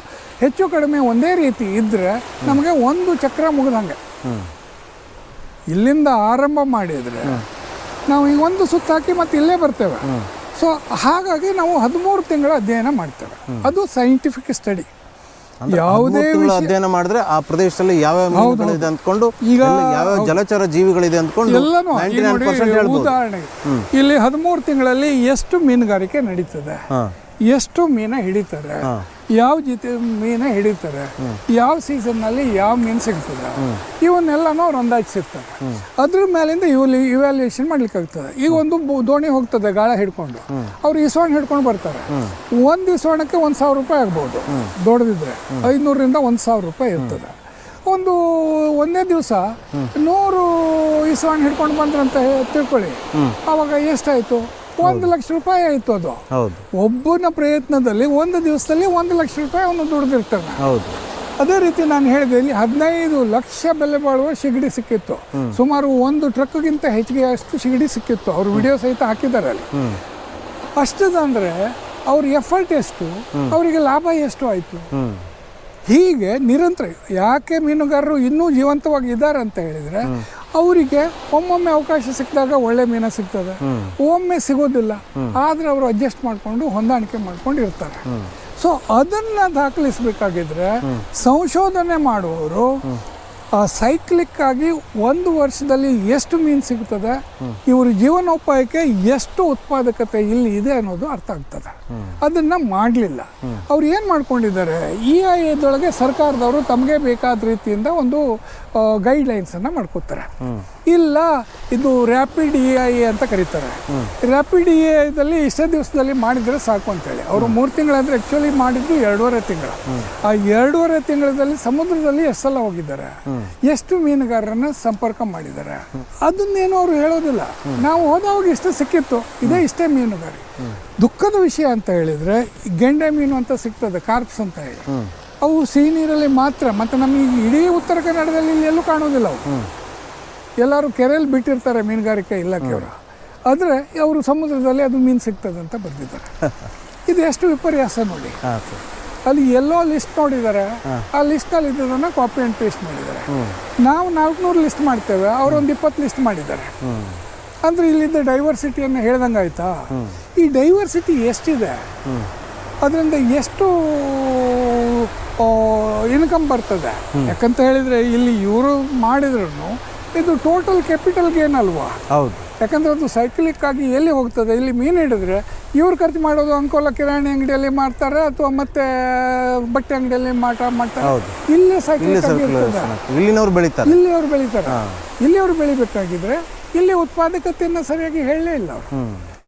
ಹೆಚ್ಚು ಕಡಿಮೆ ಒಂದೇ ರೀತಿ ಇದ್ದರೆ ನಮಗೆ ಒಂದು ಚಕ್ರ ಮುಗಿದಂಗೆ. ಇಲ್ಲಿಂದ ಆರಂಭ ಮಾಡಿದರೆ ನಾವು ಈಗ ಒಂದು ಸುತ್ತ ಹಾಕಿ ಮತ್ತೆ ಇಲ್ಲೇ ಬರ್ತೇವೆ. ಸೊ ಹಾಗಾಗಿ ನಾವು ಹದಿಮೂರು ತಿಂಗಳ ಅಧ್ಯಯನ ಮಾಡ್ತೇವೆ. ಅದು ಸೈಂಟಿಫಿಕ್ ಸ್ಟಡಿ ಯಾವುದೇ ಅಧ್ಯಯನ ಮಾಡಿದ್ರೆ ಆ ಪ್ರದೇಶದಲ್ಲಿ ಯಾವ ಮೀನುಗಳಿದೆ ಅಂದ್ಕೊಂಡು ಈಗ ಯಾವ ಯಾವ್ಯಾವ ಜಲಚರ ಜೀವಿಗಳಿದೆ ಅಂದ್ಕೊಂಡು ಎಲ್ಲನೂ ಉದಾಹರಣೆಗೆ ಇಲ್ಲಿ ಹದಿಮೂರು ತಿಂಗಳಲ್ಲಿ ಎಷ್ಟು ಮೀನುಗಾರಿಕೆ ನಡೀತದೆ? ಎಷ್ಟು ಮೀನ ಹಿಡಿತಾರೆ. ಯಾವ ಜೊತೆ ಮೀನ ಹಿಡಿತಾರೆ. ಯಾವ ಸೀಸನ್ನಲ್ಲಿ ಯಾವ ಮೀನ್ ಸಿಗ್ತದೆ. ಇವನ್ನೆಲ್ಲನೂ ಅವ್ರು ಅಂದಾಜಿಸಿರ್ತಾರೆ. ಅದ್ರ ಮೇಲಿಂದ ಇವ್ಲಿ ಇವ್ಯಾಲ್ಯೂಯೇಷನ್ ಮಾಡ್ಲಿಕ್ಕೆ ಆಗ್ತದೆ ಈಗ ಒಂದು ದೋಣಿ ಹೋಗ್ತದೆ ಗಾಳ ಹಿಡ್ಕೊಂಡು. ಅವ್ರು ಇಸೋಣ ಹಿಡ್ಕೊಂಡು ಬರ್ತಾರೆ. ಒಂದು ಇಸೋಣಕ್ಕೆ ಒಂದು ಸಾವಿರ ರೂಪಾಯಿ ಆಗ್ಬೋದು. ದೊಡ್ಡದಿದ್ರೆ ಐನೂರರಿಂದ ಒಂದು ಸಾವಿರ ರೂಪಾಯಿ ಇರ್ತದೆ. ಒಂದು ಒಂದೇ ದಿವಸ ನೂರು ಇಸೋಣ ಹಿಡ್ಕೊಂಡು ಬಂದ್ರಂತ ತಿಳ್ಕೊಳ್ಳಿ. ಅವಾಗ ಎಷ್ಟಾಯ್ತು? ಒಂದು ಲಕ್ಷ ರೂಪಾಯಿ ಆಯಿತು ಅದು. ಹೌದು. ಒಬ್ಬನ ಪ್ರಯತ್ನದಲ್ಲಿ ಒಂದು ದಿವಸದಲ್ಲಿ ಒಂದು ಲಕ್ಷ ರೂಪಾಯಿ ಅವನು ದುಡ್ದಿರ್ತಾನೆ. ಹೌದು. ಅದೇ ರೀತಿ ನಾನು ಹೇಳಿದೆ ಇಲ್ಲಿ ಹದಿನೈದು ಲಕ್ಷ ಬೆಲೆ ಬಾಳುವ ಸಿಗಡಿ ಸಿಕ್ಕಿತ್ತು. ಸುಮಾರು ಒಂದು ಟ್ರಕ್ಗಿಂತ ಹೆಚ್ಚಿಗೆ ಅಷ್ಟು ಸಿಗಡಿ ಸಿಕ್ಕಿತ್ತು. ಅವರು ವಿಡಿಯೋ ಸಹಿತ ಹಾಕಿದ್ದಾರೆ ಅಲ್ಲಿ. ಅಷ್ಟದಂದ್ರೆ ಅವ್ರ ಎಫರ್ಟ್ ಎಷ್ಟು ಅವರಿಗೆ ಲಾಭ ಎಷ್ಟು ಆಯಿತು? ಹೀಗೆ ನಿರಂತರ ಯಾಕೆ ಮೀನುಗಾರರು ಇನ್ನೂ ಜೀವಂತವಾಗಿ ಇದ್ದಾರೆ ಅಂತ ಹೇಳಿದರೆ ಅವರಿಗೆ ಒಮ್ಮೊಮ್ಮೆ ಅವಕಾಶ ಸಿಕ್ಕಿದಾಗ ಒಳ್ಳೆ ಮೀನ ಸಿಗ್ತದೆ. ಒಮ್ಮೆ ಸಿಗೋದಿಲ್ಲ. ಆದ್ರೆ ಅವರು ಅಡ್ಜಸ್ಟ್ ಮಾಡಿಕೊಂಡು ಹೊಂದಾಣಿಕೆ ಮಾಡ್ಕೊಂಡು ಇರ್ತಾರೆ. ಸೊ ಅದನ್ನ ದಾಖಲಿಸಬೇಕಾಗಿದ್ರೆ ಸಂಶೋಧನೆ ಮಾಡುವವರು ಸೈಕ್ಲಿಕ್ ಆಗಿ ಒಂದು ವರ್ಷದಲ್ಲಿ ಎಷ್ಟು ಮೀನು ಸಿಗ್ತದೆ ಇವ್ರ ಜೀವನೋಪಾಯಕ್ಕೆ ಎಷ್ಟು ಉತ್ಪಾದಕತೆ ಇಲ್ಲಿ ಇದೆ ಅನ್ನೋದು ಅರ್ಥ ಆಗ್ತದೆ. ಅದನ್ನ ಮಾಡಲಿಲ್ಲ. ಅವ್ರು ಏನು ಮಾಡ್ಕೊಂಡಿದ್ದಾರೆ ಇ ಐ ಎದೊಳಗೆ ಸರ್ಕಾರದವರು ತಮಗೆ ಬೇಕಾದ ರೀತಿಯಿಂದ ಒಂದು ಗೈಡ್ಲೈನ್ಸನ್ನು ಮಾಡ್ಕೋತಾರೆ ಇಲ್ಲ ಇದು ರ್ಯಾಪಿಡ್ ಇ ಐ ಅಂತ ಕರೀತಾರೆ. ರ್ಯಾಪಿಡ್ ಇ ಐದಲ್ಲಿ ಇಷ್ಟೇ ದಿವಸದಲ್ಲಿ ಮಾಡಿದರೆ ಸಾಕು ಅಂತೇಳಿ. ಅವರು ಮೂರು ತಿಂಗಳಂದರೆ ಆ್ಯಕ್ಚುಲಿ ಮಾಡಿದ್ದು ಎರಡೂವರೆ ತಿಂಗಳು. ಆ ಎರಡೂವರೆ ತಿಂಗಳಲ್ಲಿ ಸಮುದ್ರದಲ್ಲಿ ಎಷ್ಟು ಸಲ ಹೋಗಿದ್ದಾರೆ? ಎಷ್ಟು ಮೀನುಗಾರರನ್ನ ಸಂಪರ್ಕ ಮಾಡಿದ್ದಾರೆ? ಅದನ್ನೇನು ಅವರು ಹೇಳೋದಿಲ್ಲ. ನಾವು ಹೋದವಾಗ ಇಷ್ಟು ಸಿಕ್ಕಿತ್ತು. ಇದೇ ಇಷ್ಟೇ ಮೀನುಗಾರಿ. ದುಃಖದ ವಿಷಯ ಅಂತ ಹೇಳಿದ್ರೆ ಗೆಂಡೆ ಮೀನು ಅಂತ ಸಿಗ್ತದೆ ಕಾರ್ಪ್ಸ್ ಅಂತ ಹೇಳಿ. ಅವು ಸಿಹಿ ನೀರಲ್ಲಿ ಮಾತ್ರ ಮತ್ತು ನಮಗೆ ಇಡೀ ಉತ್ತರ ಕನ್ನಡದಲ್ಲಿ ಇಲ್ಲಿ ಎಲ್ಲೂ ಕಾಣೋದಿಲ್ಲ ಅವು. ಎಲ್ಲರೂ ಕೆರೆಯಲ್ಲಿ ಬಿಟ್ಟಿರ್ತಾರೆ ಮೀನುಗಾರಿಕೆ ಇಲಾಖೆಯವರು. ಆದರೆ ಅವರು ಸಮುದ್ರದಲ್ಲಿ ಅದು ಮೀನು ಸಿಗ್ತದೆ ಅಂತ ಬಂದಿದ್ದಾರೆ. [laughs] ಇದು ಎಷ್ಟು ವಿಪರ್ಯಾಸ ನೋಡಿ. ಅಲ್ಲಿ ಎಲ್ಲೋ ಲಿಸ್ಟ್ ನೋಡಿದ್ದಾರೆ. ಆ ಲಿಸ್ಟಲ್ಲಿ ಇದ್ದದನ್ನು ಕಾಪಿ ಆ್ಯಂಡ್ ಪೇಸ್ಟ್ ಮಾಡಿದ್ದಾರೆ. ನಾವು ನಾಲ್ಕುನೂರು ಲಿಸ್ಟ್ ಮಾಡ್ತೇವೆ ಅವರು ಒಂದು ಇಪ್ಪತ್ತು ಲಿಸ್ಟ್ ಮಾಡಿದ್ದಾರೆ. ಅಂದರೆ ಇಲ್ಲಿದ್ದ ಡೈವರ್ಸಿಟಿಯನ್ನು ಹೇಳ್ದಂಗೆ ಆಯ್ತಾ? ಈ ಡೈವರ್ಸಿಟಿ ಎಷ್ಟಿದೆ? ಅದರಿಂದ ಎಷ್ಟು ಇನ್ಕಮ್ ಬರ್ತದೆ. ಯಾಕಂತ ಹೇಳಿದರೆ ಇಲ್ಲಿ ಇವರು ಮಾಡಿದ್ರು ಇದು ಟೋಟಲ್ ಕ್ಯಾಪಿಟಲ್ ಗೇನ್ ಅಲ್ವಾ? ಹೌದು. ಯಾಕಂದ್ರೆ ಅದು ಸೈಕ್ಲಿಕ್ ಆಗಿ ಎಲ್ಲಿ ಹೋಗ್ತದೆ? ಇಲ್ಲಿ ಮೀನು ಹಿಡಿದ್ರೆ ಇವ್ರು ಖರ್ಚು ಮಾಡೋದು ಅಂಕೋಲ ಕಿರಾಣಿ ಅಂಗಡಿಯಲ್ಲಿ ಮಾಡ್ತಾರೆ ಅಥವಾ ಮತ್ತೆ ಬಟ್ಟೆ ಅಂಗಡಿಯಲ್ಲಿ ಮಾಟ ಮಾಡ್ತಾರೆ. ಇಲ್ಲೇ ಇಲ್ಲಿ ಸೈಕ್ಲಿಕ್ ಸರ್ಕ್ಯುಲೇಷನ್ ಇಲ್ಲಿನವ್ರು ಬೆಳೀತಾರೆ. ಇಲ್ಲಿ ಅವ್ರು ಬೆಳೀತಾರೆ. ಇಲ್ಲಿ ಅವ್ರು ಬೆಳಿಬೇಕಾಗಿದ್ರೆ ಇಲ್ಲಿ ಉತ್ಪಾದಕತೆಯನ್ನು ಸರಿಯಾಗಿ ಹೇಳಲೇ ಇಲ್ಲ ಅವರು.